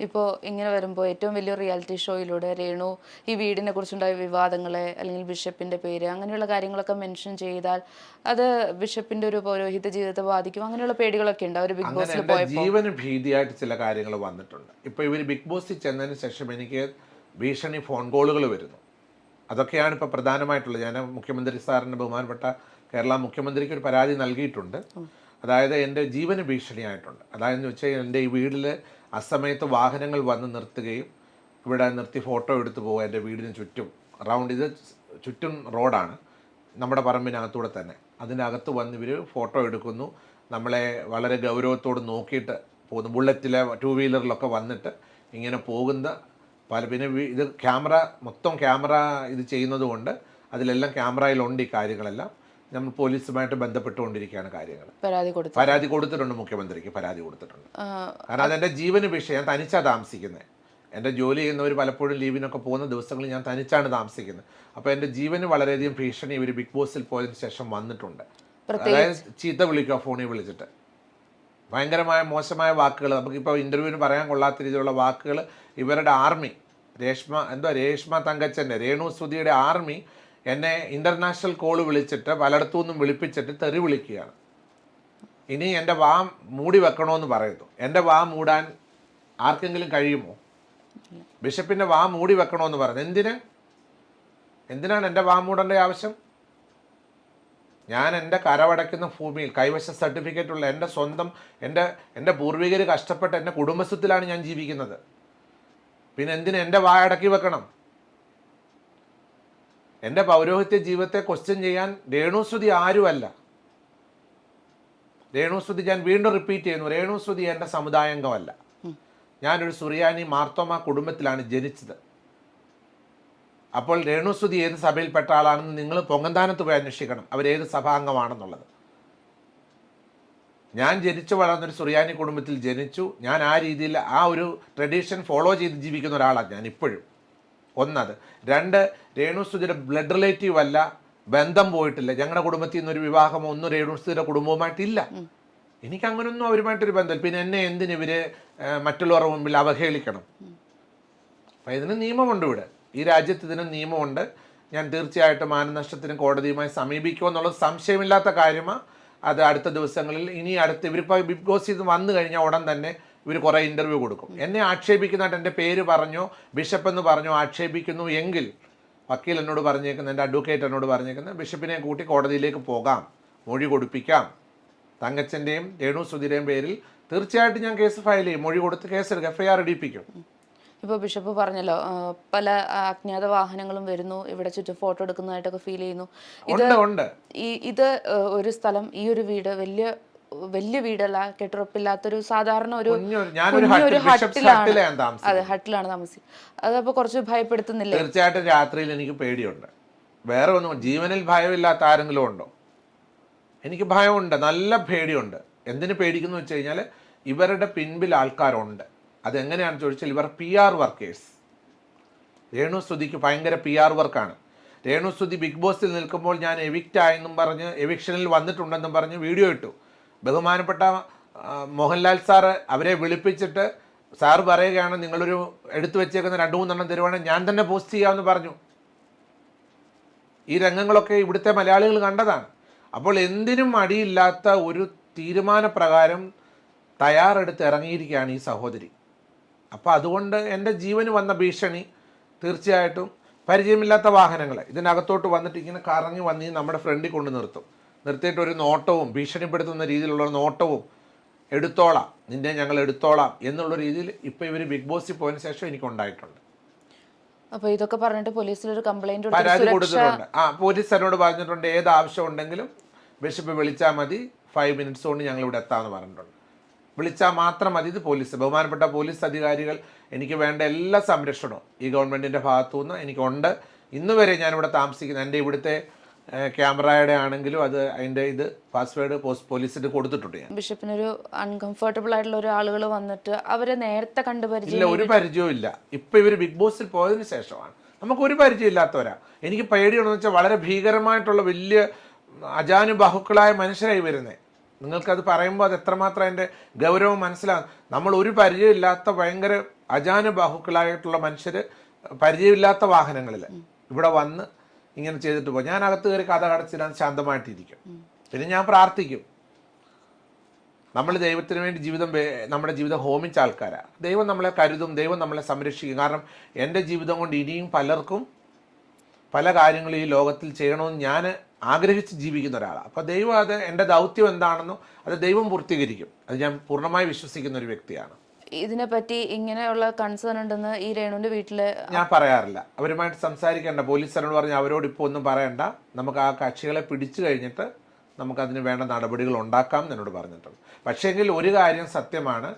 ഇപ്പോൾ ഇങ്ങനെ വരുമ്പോൾ ഏറ്റവും വലിയ റിയാലിറ്റി ഷോയിലൂടെ രേണു ഈ വീടിനെ കുറിച്ചുണ്ടായ വിവാദങ്ങളെ അല്ലെങ്കിൽ ബിഷപ്പിന്റെ പേര് അങ്ങനെയുള്ള കാര്യങ്ങളൊക്കെ മെൻഷൻ ചെയ്താൽ അത് ബിഷപ്പിന്റെ ഒരു പൗരോഹിത ജീവിതത്തെ ബാധിക്കും. അങ്ങനെയുള്ള പേടികളൊക്കെ ഉണ്ട്. അവർ ബിഗ് ബോസ് ബോസിൽ ജീവന് ഭീതിയായിട്ട് ചില കാര്യങ്ങൾ വന്നിട്ടുണ്ട്. ഇപ്പോൾ ഇവർ ബിഗ് ബോസിൽ ചെന്നതിന് ശേഷം എനിക്ക് ഭീഷണി ഫോൺ കോളുകൾ വരുന്നു. അതൊക്കെയാണ് ഇപ്പോൾ പ്രധാനമായിട്ടുള്ളത്. ഞാൻ മുഖ്യമന്ത്രി സാറിന് ബഹുമാനപ്പെട്ട കേരള മുഖ്യമന്ത്രിക്ക് ഒരു പരാതി നൽകിയിട്ടുണ്ട്. അതായത് എന്റെ ജീവന് ഭീഷണിയായിട്ടുണ്ട്. അതായത് വെച്ചാൽ എന്റെ ഈ വീട്ടിൽ അസമയത്ത് വാഹനങ്ങൾ വന്ന് നിർത്തുകയും ഇവിടെ നിർത്തി ഫോട്ടോ എടുത്തു പോകുക എന്റെ വീടിന് ചുറ്റും. റൗണ്ട് ഇത് ചുറ്റും റോഡാണ്. നമ്മുടെ പറമ്പിനകത്തൂടെ തന്നെ. അതിനകത്ത് വന്ന് ഇവർ ഫോട്ടോ എടുക്കുന്നു. നമ്മളെ വളരെ ഗൗരവത്തോട് നോക്കിയിട്ട് പോകുന്നു. ബുള്ളറ്റിലെ ടു വീലറിലൊക്കെ വന്നിട്ട് ഇങ്ങനെ പോകുന്ന പല പിന്നെ ഇത് ക്യാമറ മൊത്തം ക്യാമറ ഇത് ചെയ്യുന്നത് കൊണ്ട് അതിലെല്ലാം ക്യാമറയിലുണ്ട് ഈ കാര്യങ്ങളെല്ലാം. നമ്മൾ പോലീസുമായിട്ട് ബന്ധപ്പെട്ടുകൊണ്ടിരിക്കുകയാണ് കാര്യങ്ങൾ. പരാതി കൊടുത്തു പരാതി കൊടുത്തിട്ടുണ്ട് മുഖ്യമന്ത്രിക്ക് പരാതി കൊടുത്തിട്ടുണ്ട്. കാരണം അതെന്റെ ജീവന് വിഷയം ഞാൻ തനിച്ചാണ് താമസിക്കുന്നത് എന്റെ ജോലി ചെയ്യുന്നവർ പലപ്പോഴും ലീവിനൊക്കെ പോകുന്ന ദിവസങ്ങളിൽ ഞാൻ തനിച്ചാണ് താമസിക്കുന്നത്. അപ്പോൾ എന്റെ ജീവന് വളരെയധികം ഭീഷണി ഇവർ ബിഗ് ബോസിൽ പോയതിന് ശേഷം വന്നിട്ടുണ്ട്. അതായത് ചീത്ത വിളിക്കുക ഫോണിൽ വിളിച്ചിട്ട്. ഭയങ്കരമായ മോശമായ വാക്കുകൾ. നമുക്കിപ്പോൾ ഇന്റർവ്യൂവിന് പറയാൻ കൊള്ളാത്ത രീതിയിലുള്ള വാക്കുകൾ ഇവരുടെ ആർമി രേഷ്മ എന്തോ രേഷ്മ തങ്കച്ചന്റെ രേണു സ്തുതിയുടെ ആർമി എന്നെ ഇന്റർനാഷണൽ കോൾ വിളിച്ചിട്ട് പലയിടത്തു നിന്നും വിളിപ്പിച്ചിട്ട് തെറി വിളിക്കുകയാണ്. ഇനി എന്റെ വാ മൂടി വെക്കണമെന്ന് പറയുന്നു. എന്റെ വാ മൂടാൻ ആർക്കെങ്കിലും കഴിയുമോ? ബിഷപ്പിന്റെ വാ മൂടി വെക്കണമെന്ന് പറഞ്ഞു എന്തിന്? എന്തിനാണ് എന്റെ വാ മൂടേണ്ട ആവശ്യം? ഞാൻ എന്റെ കരവടയ്ക്കുന്ന ഭൂമിയിൽ കൈവശ സർട്ടിഫിക്കറ്റ് ഉള്ള എന്റെ സ്വന്തം എന്റെ എന്റെ പൂർവികർ കഷ്ടപ്പെട്ട എന്റെ കുടുംബസ്വത്തിലാണ് ഞാൻ ജീവിക്കുന്നത്. പിന്നെ എന്തിനു എന്റെ വായടക്കി വെക്കണം? എന്റെ പൗരോഹിത്യ ജീവിതത്തെ ക്വസ്റ്റ്യൻ ചെയ്യാൻ രേണുസ്തുതി ആരുമല്ല. രേണുസ്തുതി ഞാൻ വീണ്ടും റിപ്പീറ്റ് ചെയ്യുന്നു. രേണുസ്തുതി എന്റെ സമുദായ സമുദായാംഗമല്ല ഞാനൊരു സുറിയാനി മാർത്തോമ കുടുംബത്തിലാണ് ജനിച്ചത്. അപ്പോൾ രേണുസുതി ഏത് സഭയിൽപ്പെട്ട ആളാണെന്ന് നിങ്ങൾ പൊങ്ങന്താനത്ത് പോയി അന്വേഷിക്കണം അവരേത് സഭാംഗമാണെന്നുള്ളത്. ഞാൻ ജനിച്ചു വളർന്നൊരു സുറിയാനി കുടുംബത്തിൽ ജനിച്ചു. ഞാൻ ആ രീതിയിൽ ആ ഒരു ട്രഡീഷൻ ഫോളോ ചെയ്ത് ജീവിക്കുന്ന ഒരാളാണ് ഞാൻ ഇപ്പോഴും. ഒന്നത്. രണ്ട് രേണുസുതിയുടെ ബ്ലഡ് റിലേറ്റീവ് അല്ല ബന്ധം പോയിട്ടില്ല. ഞങ്ങളുടെ കുടുംബത്തിൽ നിന്ന് വിവാഹമോ വിവാഹം ഒന്നും രേണുസുതിയുടെ കുടുംബവുമായിട്ടില്ല. എനിക്ക് അങ്ങനൊന്നും അവരുമായിട്ടൊരു ബന്ധം പിന്നെ എന്നെ എന്തിന് ഇവർ ഏഹ്, മറ്റുള്ളവരുടെ മുമ്പിൽ അവഹേളിക്കണം? അപ്പം ഇതിന് നിയമമുണ്ട് ഇവിടെ. ഈ രാജ്യത്ത് ഇതിന് നിയമമുണ്ട്. ഞാൻ തീർച്ചയായിട്ടും മാനനഷ്ടത്തിന് കോടതിയുമായി സമീപിക്കുമോ എന്നുള്ളത് സംശയമില്ലാത്ത കാര്യമാണ് അത് അടുത്ത ദിവസങ്ങളിൽ ഇനി അടുത്ത് ഇവരിപ്പോൾ ബിഗ് ബോസ് ഇത് വന്നു കഴിഞ്ഞാൽ ഉടൻ തന്നെ ഇവർ കുറേ ഇന്റർവ്യൂ കൊടുക്കും. എന്നെ ആക്ഷേപിക്കുന്നതായിട്ട് എന്റെ പേര് പറഞ്ഞോ ബിഷപ്പ് എന്ന് പറഞ്ഞോ ആക്ഷേപിക്കുന്നു എങ്കിൽ വക്കീൽ എന്നോട് പറഞ്ഞേക്കുന്ന എന്റെ അഡ്വക്കേറ്റ് എന്നോട് പറഞ്ഞേക്കുന്നത് ബിഷപ്പിനെ കൂട്ടി കോടതിയിലേക്ക് പോകാം മൊഴി കൊടുപ്പിക്കാം. തങ്കച്ചന്റെയും രേണു സുധീരയും പേരിൽ തീർച്ചയായിട്ടും ഞാൻ കേസ് ഫയൽ ചെയ്യും. മൊഴി കൊടുത്ത് കേസെടുക്കും എഫ് ഐ ആർ ഇടിപ്പിക്കും. ഇപ്പോൾ ബിഷപ്പ് പറഞ്ഞല്ലോ പല അജ്ഞാത വാഹനങ്ങളും വരുന്നു ഇവിടെ ചുറ്റും ഫോട്ടോ എടുക്കുന്നതായിട്ടൊക്കെ ഫീൽ ചെയ്യുന്നു. ഇത് ഈ ഇത് ഒരു സ്ഥലം ഈ ഒരു വീട് വലിയ വലിയ വീടല്ല കെട്ടുറപ്പില്ലാത്തൊരു സാധാരണ ഒരു ഒരു ഹട്ടിലാണ്. അതെ ഹട്ടിലാണ് താമസിക്കുന്നത് അതപ്പോ കുറച്ച് ഭയപ്പെടുത്തുന്നില്ല? തീർച്ചയായിട്ടും രാത്രിയിൽ എനിക്ക് പേടിയുണ്ട്. വേറെ ഒന്നും ജീവനിൽ ഭയമില്ലാത്ത ആരെങ്കിലും ഉണ്ടോ? എനിക്ക് ഭയമുണ്ട് നല്ല പേടിയുണ്ട്. എന്തിനു പേടിക്കുന്നു വെച്ച് കഴിഞ്ഞാൽ ഇവരുടെ പിൻപിൽ ആൾക്കാരുണ്ട്. അതെങ്ങനെയാണെന്ന് ചോദിച്ചാൽ ഇവർ പി ആർ വർക്കേഴ്സ് രേണു സ്തുതിക്ക് ഭയങ്കര പി ആർ വർക്കാണ് രേണു സ്തുതി ബിഗ് ബോസിൽ നിൽക്കുമ്പോൾ ഞാൻ എവിക്റ്റ് ആയെന്നും പറഞ്ഞ് എവിക്ഷനിൽ വന്നിട്ടുണ്ടെന്നും പറഞ്ഞ് വീഡിയോ ഇട്ടു. ബഹുമാനപ്പെട്ട മോഹൻലാൽ സാറ് അവരെ വിളിപ്പിച്ചിട്ട് സാർ പറയുകയാണ് നിങ്ങളൊരു എടുത്തു വെച്ചേക്കുന്ന രണ്ട് മൂന്നെണ്ണം തരുവാണെങ്കിൽ ഞാൻ തന്നെ പോസ്റ്റ് ചെയ്യാമെന്ന് പറഞ്ഞു. ഈ രംഗങ്ങളൊക്കെ ഇവിടുത്തെ മലയാളികൾ കണ്ടതാണ്. അപ്പോൾ എന്തിനും അടിയില്ലാത്ത ഒരു തീരുമാനപ്രകാരം തയ്യാറെടുത്ത് ഇറങ്ങിയിരിക്കുകയാണ് ഈ സഹോദരി. അപ്പോൾ അതുകൊണ്ട് എന്റെ ജീവന് വന്ന ഭീഷണി തീർച്ചയായിട്ടും പരിചയമില്ലാത്ത വാഹനങ്ങൾ ഇതിനകത്തോട്ട് വന്നിട്ട് ഇങ്ങനെ കറങ്ങി വന്ന് നമ്മുടെ ഫ്രണ്ടിൽ കൊണ്ട് നിർത്തും. നിർത്തിയിട്ട് ഒരു നോട്ടവും ഭീഷണിപ്പെടുത്തുന്ന രീതിയിലുള്ള നോട്ടവും എടുത്തോളാം. നിന്നെ ഞങ്ങൾ എടുത്തോളാം എന്നുള്ള രീതിയിൽ ഇപ്പോൾ ഇവർ ബിഗ് ബോസിൽ പോയതിന് ശേഷം എനിക്കുണ്ടായിട്ടുണ്ട് അപ്പോൾ ഇതൊക്കെ പറഞ്ഞിട്ട് പോലീസിൽ ഒരു കംപ്ലൈന്റ് പരാതി കൊടുത്തിട്ടുണ്ട്. ആ പോലീസ് എന്നോട് പറഞ്ഞിട്ടുണ്ട് ഏത് ആവശ്യം ഉണ്ടെങ്കിലും ബിഷപ്പ് വിളിച്ചാൽ മതി ഫൈവ് മിനിറ്റ്സ് കൊണ്ട് ഞങ്ങൾ ഇവിടെ എത്താമെന്ന് പറഞ്ഞിട്ടുണ്ട്. വിളിച്ചാൽ മാത്രം മതി. ഇത് പോലീസ് ബഹുമാനപ്പെട്ട പോലീസ് അധികാരികൾ. എനിക്ക് വേണ്ട എല്ലാ സംരക്ഷണവും ഈ ഗവൺമെന്റിന്റെ ഭാഗത്തുനിന്ന് എനിക്കുണ്ട്. ഇന്ന് വരെ ഞാനിവിടെ താമസിക്കുന്ന എന്റെ ഇവിടുത്തെ ക്യാമറയുടെ ആണെങ്കിലും അത് അതിന്റെ ഇത് പാസ്വേഡ് പോസ്റ്റ് പോലീസിന് കൊടുത്തിട്ടുണ്ട് ഞാൻ. ബിഷപ്പിനൊരു അൺകംഫർട്ടബിൾ ആയിട്ടുള്ള ഒരു ആളുകൾ വന്നിട്ട് അവരെ നേരത്തെ കണ്ട് പരിചയം ഇല്ല ഒരു പരിചയവും ഇല്ല. ഇപ്പം ഇവർ ബിഗ് ബോസിൽ പോയതിന് ശേഷമാണ്. നമുക്ക് ഒരു പരിചയം ഇല്ലാത്തവരാ. എനിക്ക് പേടിയാണെന്ന് വെച്ചാൽ വളരെ ഭീകരമായിട്ടുള്ള വലിയ അജാനുബാഹുക്കളായ മനുഷ്യരായി വരുന്നത് നിങ്ങൾക്കത് പറയുമ്പോൾ അത് എത്രമാത്രം അതിന്റെ ഗൗരവം മനസ്സിലാകും. നമ്മൾ ഒരു പരിചയമില്ലാത്ത ഭയങ്കര അജാനുബാഹുക്കളായിട്ടുള്ള മനുഷ്യർ പരിചയമില്ലാത്ത വാഹനങ്ങളിൽ ഇവിടെ വന്ന് ഇങ്ങനെ ചെയ്തിട്ട് പോകും. ഞാൻ അകത്ത് കയറി കഥ കടച്ചിടാൻ ശാന്തമായിട്ടിരിക്കും. പിന്നെ ഞാൻ പ്രാർത്ഥിക്കും. നമ്മൾ ദൈവത്തിന് വേണ്ടി ജീവിതം നമ്മുടെ ജീവിതം ഹോമിച്ച ആൾക്കാരാണ് ദൈവം നമ്മളെ കരുതും ദൈവം നമ്മളെ സംരക്ഷിക്കും. കാരണം എന്റെ ജീവിതം കൊണ്ട് ഇനിയും പലർക്കും പല കാര്യങ്ങളും ഈ ലോകത്തിൽ ചെയ്യണമെന്ന് ഞാൻ ആഗ്രഹിച്ച് ജീവിക്കുന്ന ഒരാളാണ് അപ്പോൾ ദൈവം അത് എന്റെ ദൗത്യം എന്താണെന്നോ അത് ദൈവം പൂർത്തീകരിക്കും. അത് ഞാൻ പൂർണമായി വിശ്വസിക്കുന്ന ഒരു വ്യക്തിയാണ്. ഇതിനെപ്പറ്റി ഇങ്ങനെയുള്ള കൺസേൺ ഉണ്ടെന്ന് ഈ രേണുവിന്റെ വീട്ടിൽ ഞാൻ പറയാറില്ല. അവരുമായിട്ട് സംസാരിക്കേണ്ട പോലീസ് എന്നോട് പറഞ്ഞ് അവരോട് ഇപ്പോൾ ഒന്നും പറയണ്ട. നമുക്ക് ആ കക്ഷികളെ പിടിച്ചു കഴിഞ്ഞിട്ട് നമുക്ക് അതിന് വേണ്ട നടപടികൾ ഉണ്ടാക്കാം എന്ന് എന്നോട് പറഞ്ഞിട്ടുണ്ട്. പക്ഷേങ്കിൽ ഒരു കാര്യം സത്യമാണ്.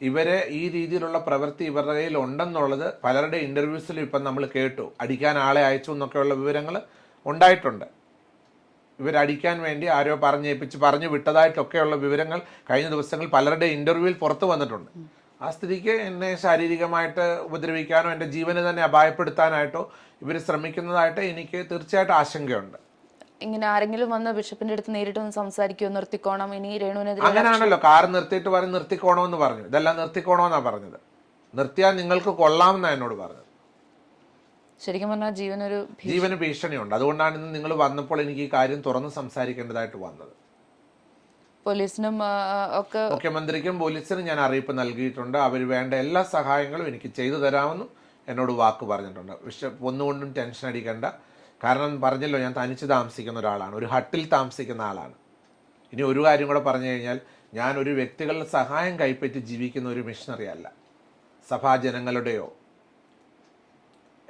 ഇവരെ ഈ രീതിയിലുള്ള പ്രവൃത്തി ഇവരുടെ കയ്യിൽ ഉണ്ടെന്നുള്ളത് പലരുടെ ഇന്റർവ്യൂസിലും ഇപ്പം നമ്മൾ കേട്ടു. അടിക്കാൻ ആളെ അയച്ചു എന്നൊക്കെയുള്ള വിവരങ്ങൾ ഉണ്ടായിട്ടുണ്ട്. ഇവരടിക്കാൻ വേണ്ടി ആരോ പറഞ്ഞേപ്പിച്ച് പറഞ്ഞു വിട്ടതായിട്ടൊക്കെയുള്ള വിവരങ്ങൾ കഴിഞ്ഞ ദിവസങ്ങൾ പലരുടെ ഇന്റർവ്യൂവിൽ പുറത്തു വന്നിട്ടുണ്ട്. ആ സ്ത്രീക്ക് എന്നെ ശാരീരികമായിട്ട് ഉപദ്രവിക്കാനോ എന്റെ ജീവനെ തന്നെ അപായപ്പെടുത്താനായിട്ടോ ഇവർ ശ്രമിക്കുന്നതായിട്ട് എനിക്ക് തീർച്ചയായിട്ടും ആശങ്കയുണ്ട്. ഇങ്ങനെ ആരെങ്കിലും വന്ന് ബിഷപ്പിന്റെ അടുത്ത് നേരിട്ട് ഒന്ന് സംസാരിക്കുമോ നിർത്തിക്കോണം. ഇനി രേണുവിനെതിരെ അങ്ങനെയാണല്ലോ കാർ നിർത്തിയിട്ട് പറഞ്ഞ് നിർത്തിക്കോണമെന്ന് പറഞ്ഞു ഇതെല്ലാം നിർത്തിക്കോണമെന്നാണ് പറഞ്ഞത്. നിർത്തിയാൽ നിങ്ങൾക്ക് കൊള്ളാമെന്നാണ് എന്നോട് പറഞ്ഞത്. ശരിക്കും പറഞ്ഞാൽ ജീവനൊരു ജീവന് ഭീഷണിയുണ്ട്. അതുകൊണ്ടാണ് ഇന്ന് നിങ്ങൾ വന്നപ്പോൾ എനിക്ക് ഈ കാര്യം തുറന്ന് സംസാരിക്കേണ്ടതായിട്ട് വന്നത്. പോലീസിനും ഒക്കെ മുഖ്യമന്ത്രിക്കും പോലീസിനും ഞാൻ അറിയിപ്പ് നൽകിയിട്ടുണ്ട്. അവർ വേണ്ട എല്ലാ സഹായങ്ങളും എനിക്ക് ചെയ്തു തരാമെന്നും എന്നോട് വാക്ക് പറഞ്ഞിട്ടുണ്ട്. പക്ഷെ ഒന്നുകൊണ്ടും ടെൻഷൻ അടിക്കേണ്ട. കാരണം പറഞ്ഞല്ലോ ഞാൻ തനിച്ച് താമസിക്കുന്ന ഒരാളാണ്. ഒരു ഹട്ടിൽ താമസിക്കുന്ന ആളാണ്. ഇനി ഒരു കാര്യം കൂടെ പറഞ്ഞു കഴിഞ്ഞാൽ ഞാൻ ഒരു വ്യക്തികളുടെ സഹായം കൈപ്പറ്റി ജീവിക്കുന്ന ഒരു മിഷണറി അല്ല. സഭാജനങ്ങളുടെയോ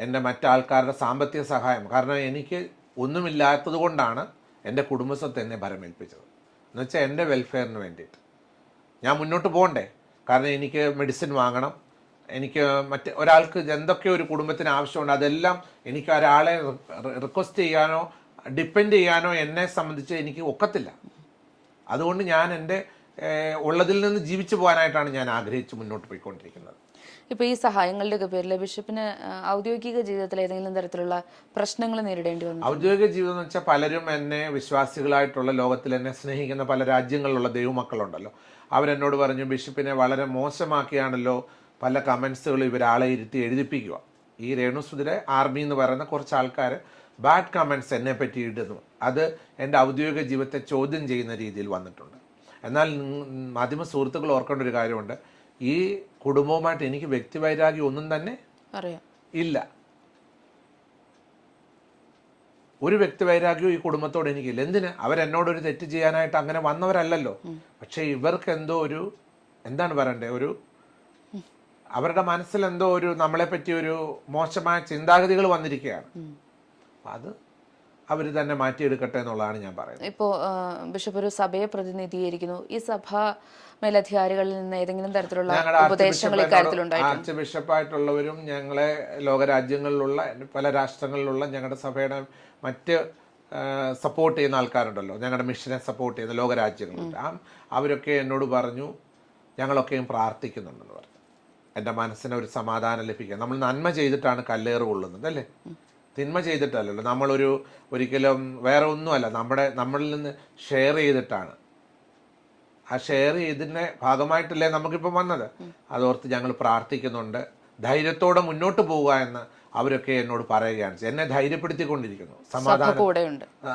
എന്റെ മറ്റാൾക്കാരുടെ സാമ്പത്തിക സഹായം. കാരണം എനിക്ക് ഒന്നുമില്ലാത്തത് കൊണ്ടാണ് എന്റെ കുടുംബസ്വത്ത് എന്നെ ഭരമേൽപ്പിച്ചത്. എന്നുവെച്ചാൽ എന്റെ വെൽഫെയറിന് വേണ്ടിയിട്ട്. ഞാൻ മുന്നോട്ട് പോകണ്ടേ? കാരണം എനിക്ക് മെഡിസിൻ വാങ്ങണം. എനിക്ക് മറ്റ് ഒരാൾക്ക് എന്തൊക്കെ ഒരു കുടുംബത്തിന് ആവശ്യമുണ്ട് അതെല്ലാം എനിക്ക് ഒരാളെ റിക്വസ്റ്റ് ചെയ്യാനോ ഡിപ്പെൻഡ് ചെയ്യാനോ എന്നെ സംബന്ധിച്ച് എനിക്ക് ഒക്കത്തില്ല. അതുകൊണ്ട് ഞാൻ എന്റെ ഉള്ളതിൽ നിന്ന് ജീവിച്ചു പോകാനായിട്ടാണ് ഞാൻ ആഗ്രഹിച്ച് മുന്നോട്ട് പോയിക്കൊണ്ടിരിക്കുന്നത്. ഇപ്പോൾ ഈ സഹായങ്ങളുടെയൊക്കെ പേരിൽ ബിഷപ്പിന് ഔദ്യോഗിക ജീവിതത്തിൽ ഏതെങ്കിലും തരത്തിലുള്ള പ്രശ്നങ്ങൾ നേരിടേണ്ടി വന്നു ഔദ്യോഗിക ജീവിതം എന്ന് വെച്ചാൽ പലരും എന്നെ വിശ്വാസികളായിട്ടുള്ള ലോകത്തിൽ എന്നെ സ്നേഹിക്കുന്ന പല രാജ്യങ്ങളിലുള്ള ദൈവമക്കളുണ്ടല്ലോ. അവരെന്നോട് പറഞ്ഞു ബിഷപ്പിനെ വളരെ മോശമാക്കിയാണല്ലോ പല കമൻസുകൾ ഇവരാളെ ഇരുത്തി എഴുതിപ്പിക്കുക. ഈ രേണുസുതിരെ ആർമി എന്ന് പറയുന്ന കുറച്ച് ആൾക്കാർ ബാഡ് കമൻസ് എന്നെ പറ്റി ഇടുന്നു. അത് എന്റെ ഔദ്യോഗിക ജീവിതത്തെ ചോദ്യം ചെയ്യുന്ന രീതിയിൽ വന്നിട്ടുണ്ട്. എന്നാൽ മാധ്യമ സുഹൃത്തുക്കൾ ഓർക്കേണ്ട ഒരു കാര്യമുണ്ട്. ഈ കുടുംബവുമായിട്ട് എനിക്ക് വ്യക്തിവൈരാഗ്യം ഒന്നും തന്നെ ഇല്ല. ഒരു വ്യക്തി വൈരാഗ്യവും ഈ കുടുംബത്തോട് എനിക്കില്ല. എന്തിന്? അവരെന്നോട് ഒരു തെറ്റ് ചെയ്യാനായിട്ട് അങ്ങനെ വന്നവരല്ലല്ലോ. പക്ഷെ ഇവർക്ക് എന്തോ ഒരു എന്താണ് പറയണ്ടേ ഒരു അവരുടെ മനസ്സിൽ എന്തോ ഒരു നമ്മളെ പറ്റി ഒരു മോശമായ ചിന്താഗതികൾ വന്നിരിക്കുകയാണ്. അത് അവർ തന്നെ മാറ്റിയെടുക്കട്ടെ എന്നുള്ളതാണ് ഞാൻ പറയുന്നത്. ഇപ്പോ ബിഷപ്പ് ഒരു സഭയെ പ്രതിനിധീകരിക്കുന്നു. ഈ സഭ മേലധികാരികളിൽ നിന്ന് ഏതെങ്കിലും തരത്തിലുള്ള ഉപദേശങ്ങൾ ആർച്ച് ബിഷപ്പായിട്ടുള്ളവരും ഞങ്ങളെ ലോകരാജ്യങ്ങളിലുള്ള പല രാഷ്ട്രങ്ങളിലുള്ള ഞങ്ങളുടെ സഭയുടെ മറ്റ് സപ്പോർട്ട് ചെയ്യുന്ന ആൾക്കാരുണ്ടല്ലോ. ഞങ്ങളുടെ മിഷനെ സപ്പോർട്ട് ചെയ്യുന്ന ലോകരാജ്യങ്ങളുണ്ട്. ആ അവരൊക്കെ എന്നോട് പറഞ്ഞു ഞങ്ങളൊക്കെയും പ്രാർത്ഥിക്കുന്നുണ്ടെന്ന് പറഞ്ഞു. എന്റെ മനസ്സിന് ഒരു സമാധാനം ലഭിക്കുക നമ്മൾ നന്മ ചെയ്തിട്ടാണ് കല്ലേറ് കൊള്ളുന്നത് അല്ലേ? തിന്മ ചെയ്തിട്ടല്ലല്ലോ. നമ്മളൊരു ഒരിക്കലും വേറെ ഒന്നുമല്ല. നമ്മുടെ നമ്മളിൽ നിന്ന് ഷെയർ ചെയ്തിട്ടാണ് ആ ഷെയർ ചെയ്തതിന്റെ ഭാഗമായിട്ടല്ലേ നമുക്കിപ്പം വന്നത്? അതോർത്ത് ഞങ്ങൾ പ്രാർത്ഥിക്കുന്നുണ്ട്. ധൈര്യത്തോടെ മുന്നോട്ട് പോവുക എന്ന് അവരൊക്കെ എന്നോട് പറയുകയാണ് എന്നെ ധൈര്യപ്പെടുത്തിക്കൊണ്ടിരിക്കുന്നു. സമാധാനം.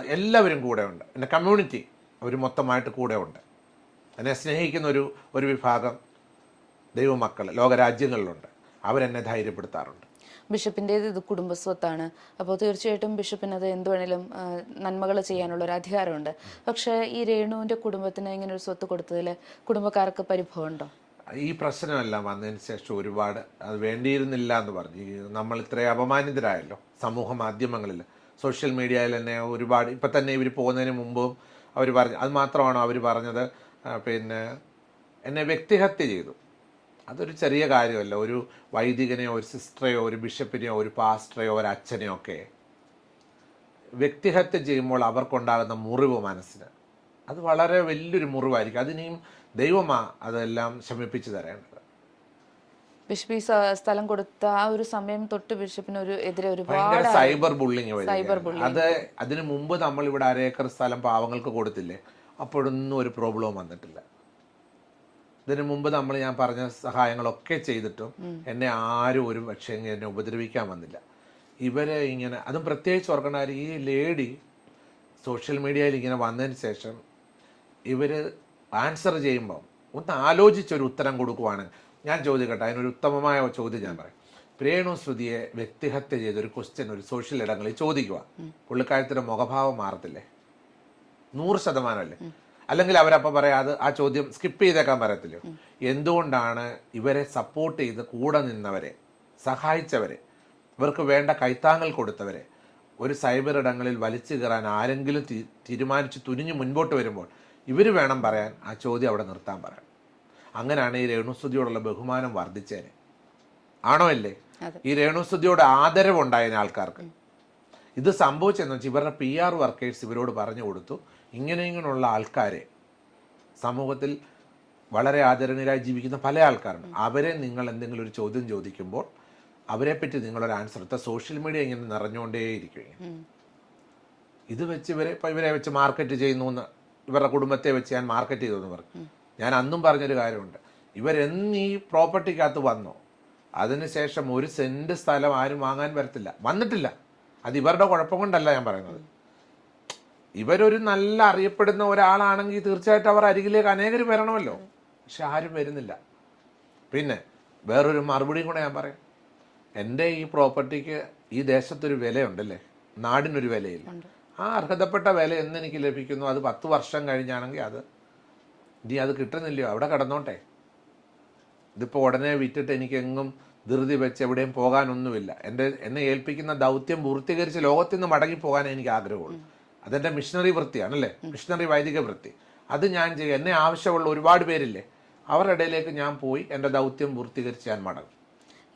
എല്ലാവരും കൂടെ ഉണ്ട് എന്റെ കമ്മ്യൂണിറ്റി അവർ മൊത്തമായിട്ട് കൂടെ ഉണ്ട് എന്നെ സ്നേഹിക്കുന്ന ഒരു ഒരു വിഭാഗം ദൈവമക്കൾ ലോകരാജ്യങ്ങളിലുണ്ട്. അവരെന്നെ ധൈര്യപ്പെടുത്താറുണ്ട്. ബിഷപ്പിന്റേത് ഇത് കുടുംബസ്വത്താണ്. അപ്പോൾ തീർച്ചയായിട്ടും ബിഷപ്പിന് അത് എന്ത് വേണേലും നന്മകൾ ചെയ്യാനുള്ള ഒരു അധികാരമുണ്ട്. പക്ഷേ ഈ രേണുവിന്റെ കുടുംബത്തിന് ഇങ്ങനെ ഒരു സ്വത്ത് കൊടുത്തതിൽ കുടുംബക്കാർക്ക് പരിഭവമുണ്ടോ? ഈ പ്രശ്നമെല്ലാം വന്നതിന് ശേഷം ഒരുപാട് അത് വേണ്ടിയിരുന്നില്ല എന്ന് പറഞ്ഞു. നമ്മൾ ഇത്രയും അപമാനിതരായല്ലോ സമൂഹ മാധ്യമങ്ങളിൽ. സോഷ്യൽ മീഡിയയിൽ തന്നെ ഒരുപാട് ഇപ്പം തന്നെ ഇവർ പോകുന്നതിന് മുമ്പും അവർ പറഞ്ഞു അത് മാത്രമാണോ അവർ പറഞ്ഞത്? പിന്നെ എന്നെ വ്യക്തിഹത്യ ചെയ്തു. അതൊരു ചെറിയ കാര്യമല്ല. ഒരു വൈദികനെയോ ഒരു സിസ്റ്ററെയോ ഒരു ബിഷപ്പിനെയോ ഒരു പാസ്റ്ററെയോ ഒരു അച്ഛനെയോ ഒക്കെ വ്യക്തിഹത്യ ചെയ്യുമ്പോൾ അവർക്കുണ്ടാകുന്ന മുറിവ് മനസ്സിന്. അത് വളരെ വലിയൊരു മുറിവായിരിക്കും. അതിനെയും ദൈവമാ അതെല്ലാം ശമിപ്പിച്ചു തരേണ്ടത്. ബിഷപ്പ് ഈ സ്ഥലം കൊടുത്ത ആ ഒരു സമയം തൊട്ട് ബിഷപ്പിന് ഒരു എതിരെ ഒരുപാട് സൈബർ ബുള്ളിങ് സൈബർ അത് അതിനു മുമ്പ് നമ്മൾ ഇവിടെ അരേക്കർ സ്ഥലം പാവങ്ങൾക്ക് കൊടുത്തില്ലേ? അപ്പോഴൊന്നും ഒരു പ്രോബ്ലവും വന്നിട്ടില്ല. ഇതിനു മുമ്പ് നമ്മൾ ഞാൻ പറഞ്ഞ സഹായങ്ങളൊക്കെ ചെയ്തിട്ടും എന്നെ ആരും ഒരു പക്ഷേ എന്നെ ഉപദ്രവിക്കാൻ വന്നില്ല. ഇവരെ ഇങ്ങനെ അതും പ്രത്യേകിച്ച് ഓർക്കണ ഈ ലേഡി സോഷ്യൽ മീഡിയയിൽ ഇങ്ങനെ വന്നതിന് ശേഷം ഇവർ ആൻസർ ചെയ്യുമ്പോൾ ഒന്ന് ആലോചിച്ചൊരു ഉത്തരം കൊടുക്കുവാണെങ്കിൽ ഞാൻ ചോദിക്കട്ടെ അതിനൊരു ഉത്തമമായ ചോദ്യം ഞാൻ പറയും. രേണു ശ്രുതിയെ വ്യക്തിഹത്യ ചെയ്ത ഒരു ക്വസ്റ്റ്യൻ ഒരു സോഷ്യൽ ഇടങ്ങളിൽ ചോദിക്കുക പുള്ളിക്കാരത്തിന്റെ മുഖഭാവം മാറത്തില്ലേ? നൂറ് ശതമാനമല്ലേ? അല്ലെങ്കിൽ അവരപ്പോൾ പറയാം അത് ആ ചോദ്യം സ്കിപ്പ് ചെയ്തേക്കാൻ പറയത്തില്ലോ എന്തുകൊണ്ടാണ് ഇവരെ സപ്പോർട്ട് ചെയ്ത് കൂടെ നിന്നവരെ സഹായിച്ചവരെ ഇവർക്ക് വേണ്ട കൈത്താങ്ങൽ കൊടുത്തവരെ ഒരു സൈബർ ഇടങ്ങളിൽ വലിച്ചു കയറാൻ ആരെങ്കിലും തീരുമാനിച്ച് തുനിഞ്ഞ് മുൻപോട്ട് വരുമ്പോൾ ഇവർ വേണം പറയാൻ ആ ചോദ്യം അവിടെ നിർത്താൻ പറയാം അങ്ങനെയാണ് ഈ രേണുസ്തുതിയോടുള്ള ബഹുമാനം വർദ്ധിച്ചേനെ. ആണോ അല്ലേ ഈ രേണുസ്തുതിയോട് ആദരവുണ്ടായതിന് ആൾക്കാർക്ക്. ഇത് സംഭവിച്ചെന്ന് വെച്ചാൽ ഇവരുടെ പി ആർ വർക്കേഴ്സ് ഇവരോട് പറഞ്ഞു കൊടുത്തു. ഇങ്ങനെയുള്ള ആൾക്കാരെ സമൂഹത്തിൽ വളരെ ആദരണീയരായി ജീവിക്കുന്ന പല ആൾക്കാരുണ്ട്. അവരെ നിങ്ങൾ എന്തെങ്കിലും ഒരു ചോദ്യം ചോദിക്കുമ്പോൾ അവരെ പറ്റി നിങ്ങളൊരു ആൻസർ എടുത്ത സോഷ്യൽ മീഡിയ ഇങ്ങനെ നിറഞ്ഞുകൊണ്ടേയിരിക്കും ഇത് വെച്ച് ഇവരെ ഇപ്പം ഇവരെ വെച്ച് മാർക്കറ്റ് ചെയ്യുന്നു എന്ന് ഇവരുടെ കുടുംബത്തെ വെച്ച് ഞാൻ മാർക്കറ്റ് ചെയ്തു എന്ന് പറഞ്ഞു ഞാൻ അന്നും പറഞ്ഞൊരു കാര്യമുണ്ട്. ഇവരെന്ന് ഈ പ്രോപ്പർട്ടിക്കകത്ത് വന്നോ അതിനുശേഷം ഒരു സെന്റ് സ്ഥലം ആരും വാങ്ങാൻ വരത്തില്ല. വന്നിട്ടില്ല. അത് ഇവരുടെ കുഴപ്പം കൊണ്ടല്ല ഞാൻ പറയുന്നത്. ഇവരൊരു നല്ല അറിയപ്പെടുന്ന ഒരാളാണെങ്കിൽ തീർച്ചയായിട്ടും അവർ അരികിലേക്ക് അനേകർ വരണമല്ലോ. പക്ഷെ ആരും വരുന്നില്ല. പിന്നെ വേറൊരു മറുപടിയും കൂടെ ഞാൻ പറയാം. എന്റെ ഈ പ്രോപ്പർട്ടിക്ക് ഈ ദേശത്തൊരു വിലയുണ്ടല്ലേ? നാടിനൊരു വിലയില്ല. ആ അർഹതപ്പെട്ട വില എന്നെനിക്ക് ലഭിക്കുന്നു. അത് പത്ത് വർഷം കഴിഞ്ഞാണെങ്കിൽ അത് ഇനി അത് കിട്ടുന്നില്ലയോ? അവിടെ കിടന്നോട്ടെ. ഇതിപ്പോൾ ഉടനെ വിറ്റിട്ട് എനിക്ക് എങ്ങും ധൃതി വെച്ച് എവിടെയും പോകാനൊന്നുമില്ല. എന്റെ എന്നെ ഏൽപ്പിക്കുന്ന ദൗത്യം പൂർത്തീകരിച്ച് ലോകത്തിൽ നിന്ന് മടങ്ങി പോകാനേ എനിക്ക് ആഗ്രഹമുള്ളൂ. അതെന്റെ മിഷണറി വൃത്തിയാണ് അല്ലേ മിഷണറി വൈദിക വൃത്തി. അത് ഞാൻ ചെയ്യുക എന്നെ ആവശ്യമുള്ള ഒരുപാട് പേരില്ലേ അവരുടെ ഇടയിലേക്ക് ഞാൻ പോയി എന്റെ ദൗത്യം പൂർത്തീകരിച്ച് ഞാൻ മടങ്ങും.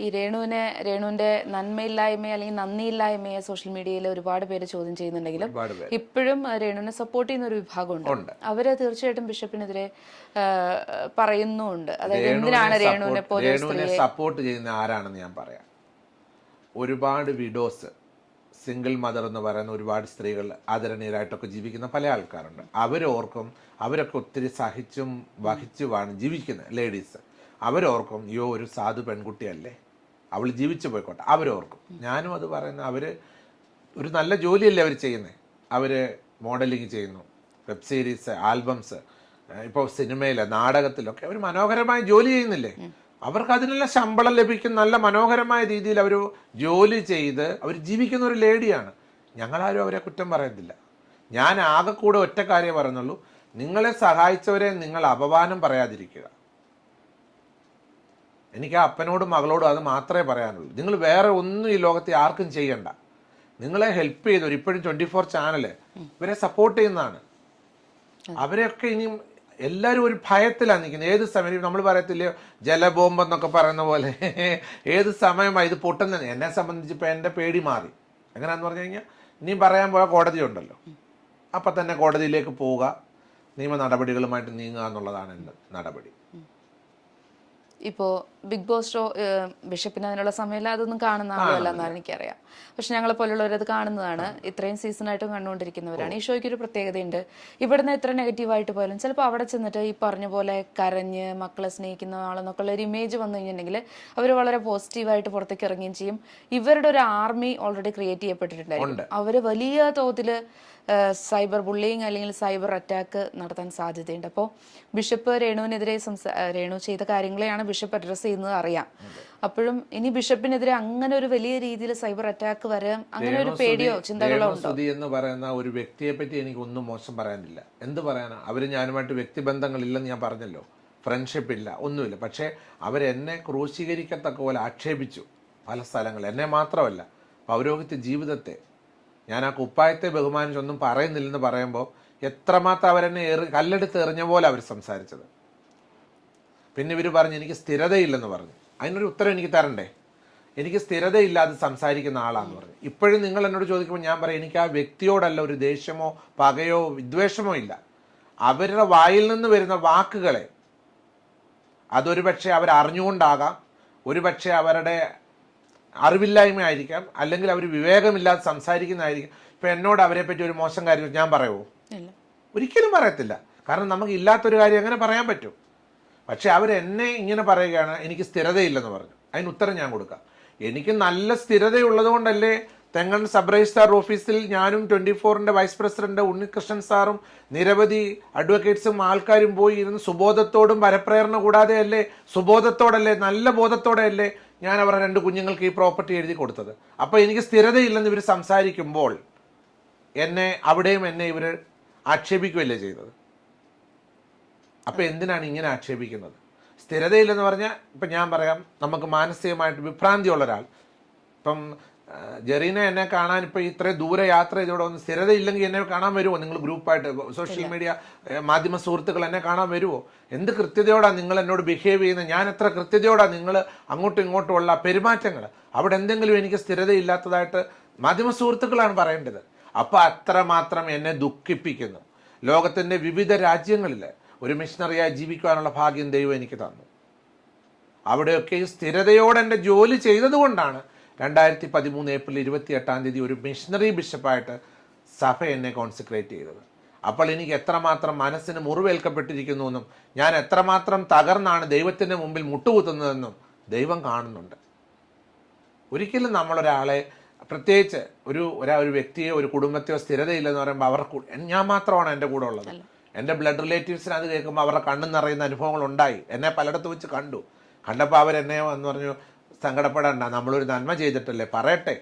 ഈ രേണുവിനെ രേണുവിന്റെ നന്മയില്ലായ്മയെ അല്ലെങ്കിൽ നന്ദിയില്ലായ്മയെ സോഷ്യൽ മീഡിയയിൽ ഒരുപാട് പേര് ചോദ്യം ചെയ്യുന്നുണ്ടെങ്കിലും ഇപ്പോഴും രേണുവിനെ സപ്പോർട്ട് ചെയ്യുന്ന ഒരു വിഭാഗമുണ്ട്. അവർ തീർച്ചയായിട്ടും ബിഷപ്പിനെതിരെ പറയുന്നുണ്ട് അതായത് എന്തിനാണ് രേണുവിനെ പോലെ സപ്പോർട്ട് ചെയ്യുന്ന ആരാണെന്ന് ഞാൻ പറയാം. ഒരുപാട് വിഡോസ് സിംഗിൾ മദർ എന്ന് പറയുന്ന ഒരുപാട് സ്ത്രീകൾ ആദരണീയരായിട്ടൊക്കെ ജീവിക്കുന്ന പല ആൾക്കാരുണ്ട്. അവരോർക്കും അവരൊക്കെ ഒത്തിരി സഹിച്ചും വഹിച്ചുമാണ് ജീവിക്കുന്നത് ലേഡീസ് അവരോർക്കും യോ ഒരു സാധു പെൺകുട്ടിയല്ലേ? അവൾ ജീവിച്ചു പോയിക്കോട്ടെ. അവരോർക്കും. ഞാനും അത് പറയുന്ന അവർ ഒരു നല്ല ജോലിയല്ലേ അവർ ചെയ്യുന്നത് അവർ മോഡലിംഗ് ചെയ്യുന്നു വെബ് സീരീസ് ആൽബംസ് ഇപ്പോൾ സിനിമയിൽ നാടകത്തിലൊക്കെ അവർ മനോഹരമായ ജോലി ചെയ്യുന്നില്ലേ? അവർക്ക് അതിനുള്ള ശമ്പളം ലഭിക്കും നല്ല മനോഹരമായ രീതിയിൽ അവർ ജോലി ചെയ്ത് അവർ ജീവിക്കുന്ന ഒരു ലേഡിയാണ്. ഞങ്ങളാരും അവരെ കുറ്റം പറയത്തില്ല. ഞാൻ ആകെ കൂടെ ഒറ്റ കാര്യം പറയുന്നുള്ളൂ. നിങ്ങളെ സഹായിച്ചവരെ നിങ്ങൾ അപമാനം പറയാതിരിക്കുക. എനിക്ക് ആ അപ്പനോടും മകളോടും അത് മാത്രമേ പറയാനുള്ളൂ. നിങ്ങൾ വേറെ ഒന്നും ഈ ലോകത്തെ ആർക്കും ചെയ്യണ്ട. നിങ്ങളെ ഹെൽപ്പ് ചെയ്തവർ ഇപ്പോഴും ട്വന്റി ഫോർ ചാനൽ ഇവരെ സപ്പോർട്ട് ചെയ്യുന്നതാണ്. അവരെയൊക്കെ ഇനിയും എല്ലാവരും ഒരു ഭയത്തിലാണ് നിൽക്കുന്നത്. ഏത് സമയം നമ്മൾ പറയത്തില്ലയോ? ജലബോംബ് എന്നൊക്കെ പറയുന്ന പോലെ. ഏത് സമയമായി ഇത് പൊട്ടുന്നത്? എന്നെ സംബന്ധിച്ച് എന്റെ പേടി മാറി. എങ്ങനെയാന്ന് പറഞ്ഞു കഴിഞ്ഞാൽ നീ പറയാൻ പോയ കോടതിയുണ്ടല്ലോ അപ്പം തന്നെ കോടതിയിലേക്ക് പോവുക. നിയമ നടപടികളുമായിട്ട് നീങ്ങുക എന്നുള്ളതാണ് എന്റെ നടപടി. ഇപ്പോൾ ബിഗ് ബോസ് ഷോ ബിഷപ്പിന് അതിനുള്ള സമയമില്ല. അതൊന്നും കാണുന്ന ആളുമല്ല എന്നാണ് എനിക്കറിയാം. പക്ഷെ ഞങ്ങളെ പോലുള്ളവർ അത് കാണുന്നതാണ്. ഇത്രയും സീസണായിട്ടും കണ്ടുകൊണ്ടിരിക്കുന്നവരാണ്. ഈ ഷോയ്ക്ക് ഒരു പ്രത്യേകതയുണ്ട്. ഇവിടുന്ന് എത്ര നെഗറ്റീവായിട്ട് പോയാലും ചിലപ്പോൾ അവിടെ ചെന്നിട്ട് ഈ പറഞ്ഞ പോലെ കരഞ്ഞ് മക്കളെ സ്നേഹിക്കുന്ന ആളെന്നൊക്കെ ഉള്ള ഒരു ഇമേജ് വന്നു കഴിഞ്ഞിട്ടുണ്ടെങ്കിൽ അവർ വളരെ പോസിറ്റീവായിട്ട് പുറത്തേക്ക് ഇറങ്ങുകയും ചെയ്യും. ഇവരുടെ ഒരു ആർമി ഓൾറെഡി ക്രിയേറ്റ് ചെയ്യപ്പെട്ടിട്ടുണ്ടായിരുന്നു അവർ വലിയ തോതിൽ സൈബർ ബുള്ളിങ് അല്ലെങ്കിൽ സൈബർ അറ്റാക്ക് നടത്താൻ സാധ്യതയുണ്ട്. അപ്പോൾ ബിഷപ്പ് രേണുവിനെതിരെ സംസാ രേണു ചെയ്ത കാര്യങ്ങളെയാണ് ബിഷപ്പ് അഡ്രസ്സ് ചെയ്യുന്നത് അറിയാം. അപ്പോഴും ഇനി ബിഷപ്പിനെതിരെ അങ്ങനെ ഒരു വലിയ രീതിയിൽ സൈബർ അറ്റാക്ക് വരാം അങ്ങനെ ഒരു പേടിയോ ചിന്തകളോ ഉണ്ടോ? എന്ന് പറയുന്ന ഒരു വ്യക്തിയെ പറ്റി എനിക്ക് ഒന്നും മോശം പറയാനില്ല. എന്ത് പറയാനാ? അവർ ഞാനുമായിട്ട് വ്യക്തിബന്ധങ്ങളില്ലെന്ന് ഞാൻ പറഞ്ഞല്ലോ. ഫ്രണ്ട്ഷിപ്പ് ഇല്ല ഒന്നുമില്ല. പക്ഷേ അവരെന്നെ ക്രൂശീകരിക്കത്തക്ക പോലെ ആക്ഷേപിച്ചു പല സ്ഥലങ്ങളിൽ. എന്നെ മാത്രമല്ല പൗരോഹിത്യ ജീവിതത്തെ. ഞാൻ ആ കുപ്പായത്തെ ബഹുമാനിച്ചൊന്നും പറയുന്നില്ലെന്ന് പറയുമ്പോൾ എത്രമാത്രം അവരെന്നെ എറി കല്ലെടുത്ത് എറിഞ്ഞ പോലെ അവർ സംസാരിച്ചത്. പിന്നെ ഇവർ പറഞ്ഞു എനിക്ക് സ്ഥിരതയില്ലെന്ന് പറഞ്ഞു. അതിനൊരു ഉത്തരം എനിക്ക് തരണ്ടേ? എനിക്ക് സ്ഥിരതയില്ലാതെ സംസാരിക്കുന്ന ആളാന്ന് പറഞ്ഞു. ഇപ്പോഴും നിങ്ങൾ എന്നോട് ചോദിക്കുമ്പോൾ ഞാൻ പറയും എനിക്ക് ആ വ്യക്തിയോടല്ല ഒരു ദേഷ്യമോ പകയോ വിദ്വേഷമോ ഇല്ല. അവരുടെ വായിൽ നിന്ന് വരുന്ന വാക്കുകളെ അതൊരു പക്ഷേ അവർ അറിഞ്ഞുകൊണ്ടാകാം ഒരു പക്ഷേ അവരുടെ അറിവില്ലായ്മ ആയിരിക്കാം അല്ലെങ്കിൽ അവർ വിവേകമില്ലാതെ സംസാരിക്കുന്നതായിരിക്കും. ഇപ്പം എന്നോട് അവരെ പറ്റി ഒരു മോശം കാര്യം ഞാൻ പറയുമോ ഒരിക്കലും പറയത്തില്ല. കാരണം നമുക്ക് ഇല്ലാത്തൊരു കാര്യം എങ്ങനെ പറയാൻ പറ്റും? പക്ഷെ അവരെന്നെ ഇങ്ങനെ പറയുകയാണ് എനിക്ക് സ്ഥിരതയില്ലെന്ന് പറഞ്ഞു. അതിന് ഉത്തരം ഞാൻ കൊടുക്കാം. എനിക്ക് നല്ല സ്ഥിരതയുള്ളത് കൊണ്ടല്ലേ തെങ്ങൻ സബ് രജിസ്ട്രാർ ഓഫീസിൽ ഞാനും ട്വന്റി ഫോറിന്റെ വൈസ് പ്രസിഡന്റ് ഉണ്ണികൃഷ്ണൻ സാറും നിരവധി അഡ്വക്കേറ്റ്സും ആൾക്കാരും പോയി ഇരുന്ന് സുബോധത്തോടും വരപ്രേരണ കൂടാതെ അല്ലേ സുബോധത്തോടല്ലേ നല്ല ബോധത്തോടെ അല്ലേ ഞാൻ അവരുടെ രണ്ട് കുഞ്ഞുങ്ങൾക്ക് ഈ പ്രോപ്പർട്ടി എഴുതി കൊടുത്തത്. അപ്പോൾ എനിക്ക് സ്ഥിരതയില്ലെന്ന് ഇവർ സംസാരിക്കുമ്പോൾ എന്നെ അവിടെയും എന്നെ ഇവർ ആക്ഷേപിക്കുകയല്ലേ ചെയ്തത്? അപ്പൊ എന്തിനാണ് ഇങ്ങനെ ആക്ഷേപിക്കുന്നത്? സ്ഥിരതയില്ലെന്ന് പറഞ്ഞാൽ ഇപ്പം ഞാൻ പറയാം നമുക്ക് മാനസികമായിട്ട് വിഭ്രാന്തിയുള്ള ഒരാൾ. ഇപ്പം ജെറീന എന്നെ കാണാൻ ഇപ്പം ഇത്രയും ദൂരെ യാത്ര ചെയ്തോടെ ഒന്ന് സ്ഥിരതയില്ലെങ്കിൽ എന്നെ കാണാൻ വരുമോ നിങ്ങൾ ഗ്രൂപ്പായിട്ട് സോഷ്യൽ മീഡിയ മാധ്യമ സുഹൃത്തുക്കൾ എന്നെ കാണാൻ വരുമോ എന്ത് കൃത്യതയോടാണ് നിങ്ങൾ എന്നോട് ബിഹേവ് ചെയ്യുന്നത്? ഞാൻ എത്ര കൃത്യതയോടാണ് നിങ്ങൾ അങ്ങോട്ടും ഇങ്ങോട്ടും ഉള്ള പെരുമാറ്റങ്ങൾ? അവിടെ എന്തെങ്കിലും എനിക്ക് സ്ഥിരതയില്ലാത്തതായിട്ട് മാധ്യമ സുഹൃത്തുക്കളാണ് പറയേണ്ടത്. അപ്പം അത്രമാത്രം എന്നെ ദുഃഖിപ്പിക്കുന്നു. ലോകത്തിന്റെ വിവിധ രാജ്യങ്ങളിൽ ഒരു മിഷണറിയായി ജീവിക്കുവാനുള്ള ഭാഗ്യം ദൈവം എനിക്ക് തന്നു. അവിടെയൊക്കെ സ്ഥിരതയോടെ എന്റെ ജോലി ചെയ്തതുകൊണ്ടാണ് രണ്ടായിരത്തി പതിമൂന്ന് ഏപ്രിൽ ഇരുപത്തി എട്ടാം തീയതി ഒരു മിഷണറി ബിഷപ്പായിട്ട് സഭ എന്നെ കോൺസെൻട്രേറ്റ് ചെയ്തത്. അപ്പോൾ എനിക്ക് എത്രമാത്രം മനസ്സിന് മുറിവേൽക്കപ്പെട്ടിരിക്കുന്നു എന്നും ഞാൻ എത്രമാത്രം തകർന്നാണ് ദൈവത്തിന്റെ മുമ്പിൽ മുട്ടുകുത്തുന്നതെന്നും ദൈവം കാണുന്നുണ്ട്. ഒരിക്കലും നമ്മളൊരാളെ പ്രത്യേകിച്ച് ഒരു ഒരാ ഒരു വ്യക്തിയോ ഒരു കുടുംബത്തെയോ സ്ഥിരതയില്ലെന്ന് പറയുമ്പോൾ അവർക്ക് ഞാൻ മാത്രമാണ് എന്റെ കൂടെ ഉള്ളത്. എന്റെ ബ്ലഡ് റിലേറ്റീവ്സിന് അത് കേൾക്കുമ്പോൾ അവരുടെ കണ്ണു നിറയുന്ന അനുഭവങ്ങൾ ഉണ്ടായി. എന്നെ പലയിടത്ത് വെച്ച് കണ്ടു. കണ്ടപ്പോൾ അവരെന്നെ എന്ന് പറഞ്ഞു സങ്കടപ്പെടേണ്ട നമ്മളൊരു നന്മ ചെയ്തിട്ടല്ലേ പറയട്ടെ?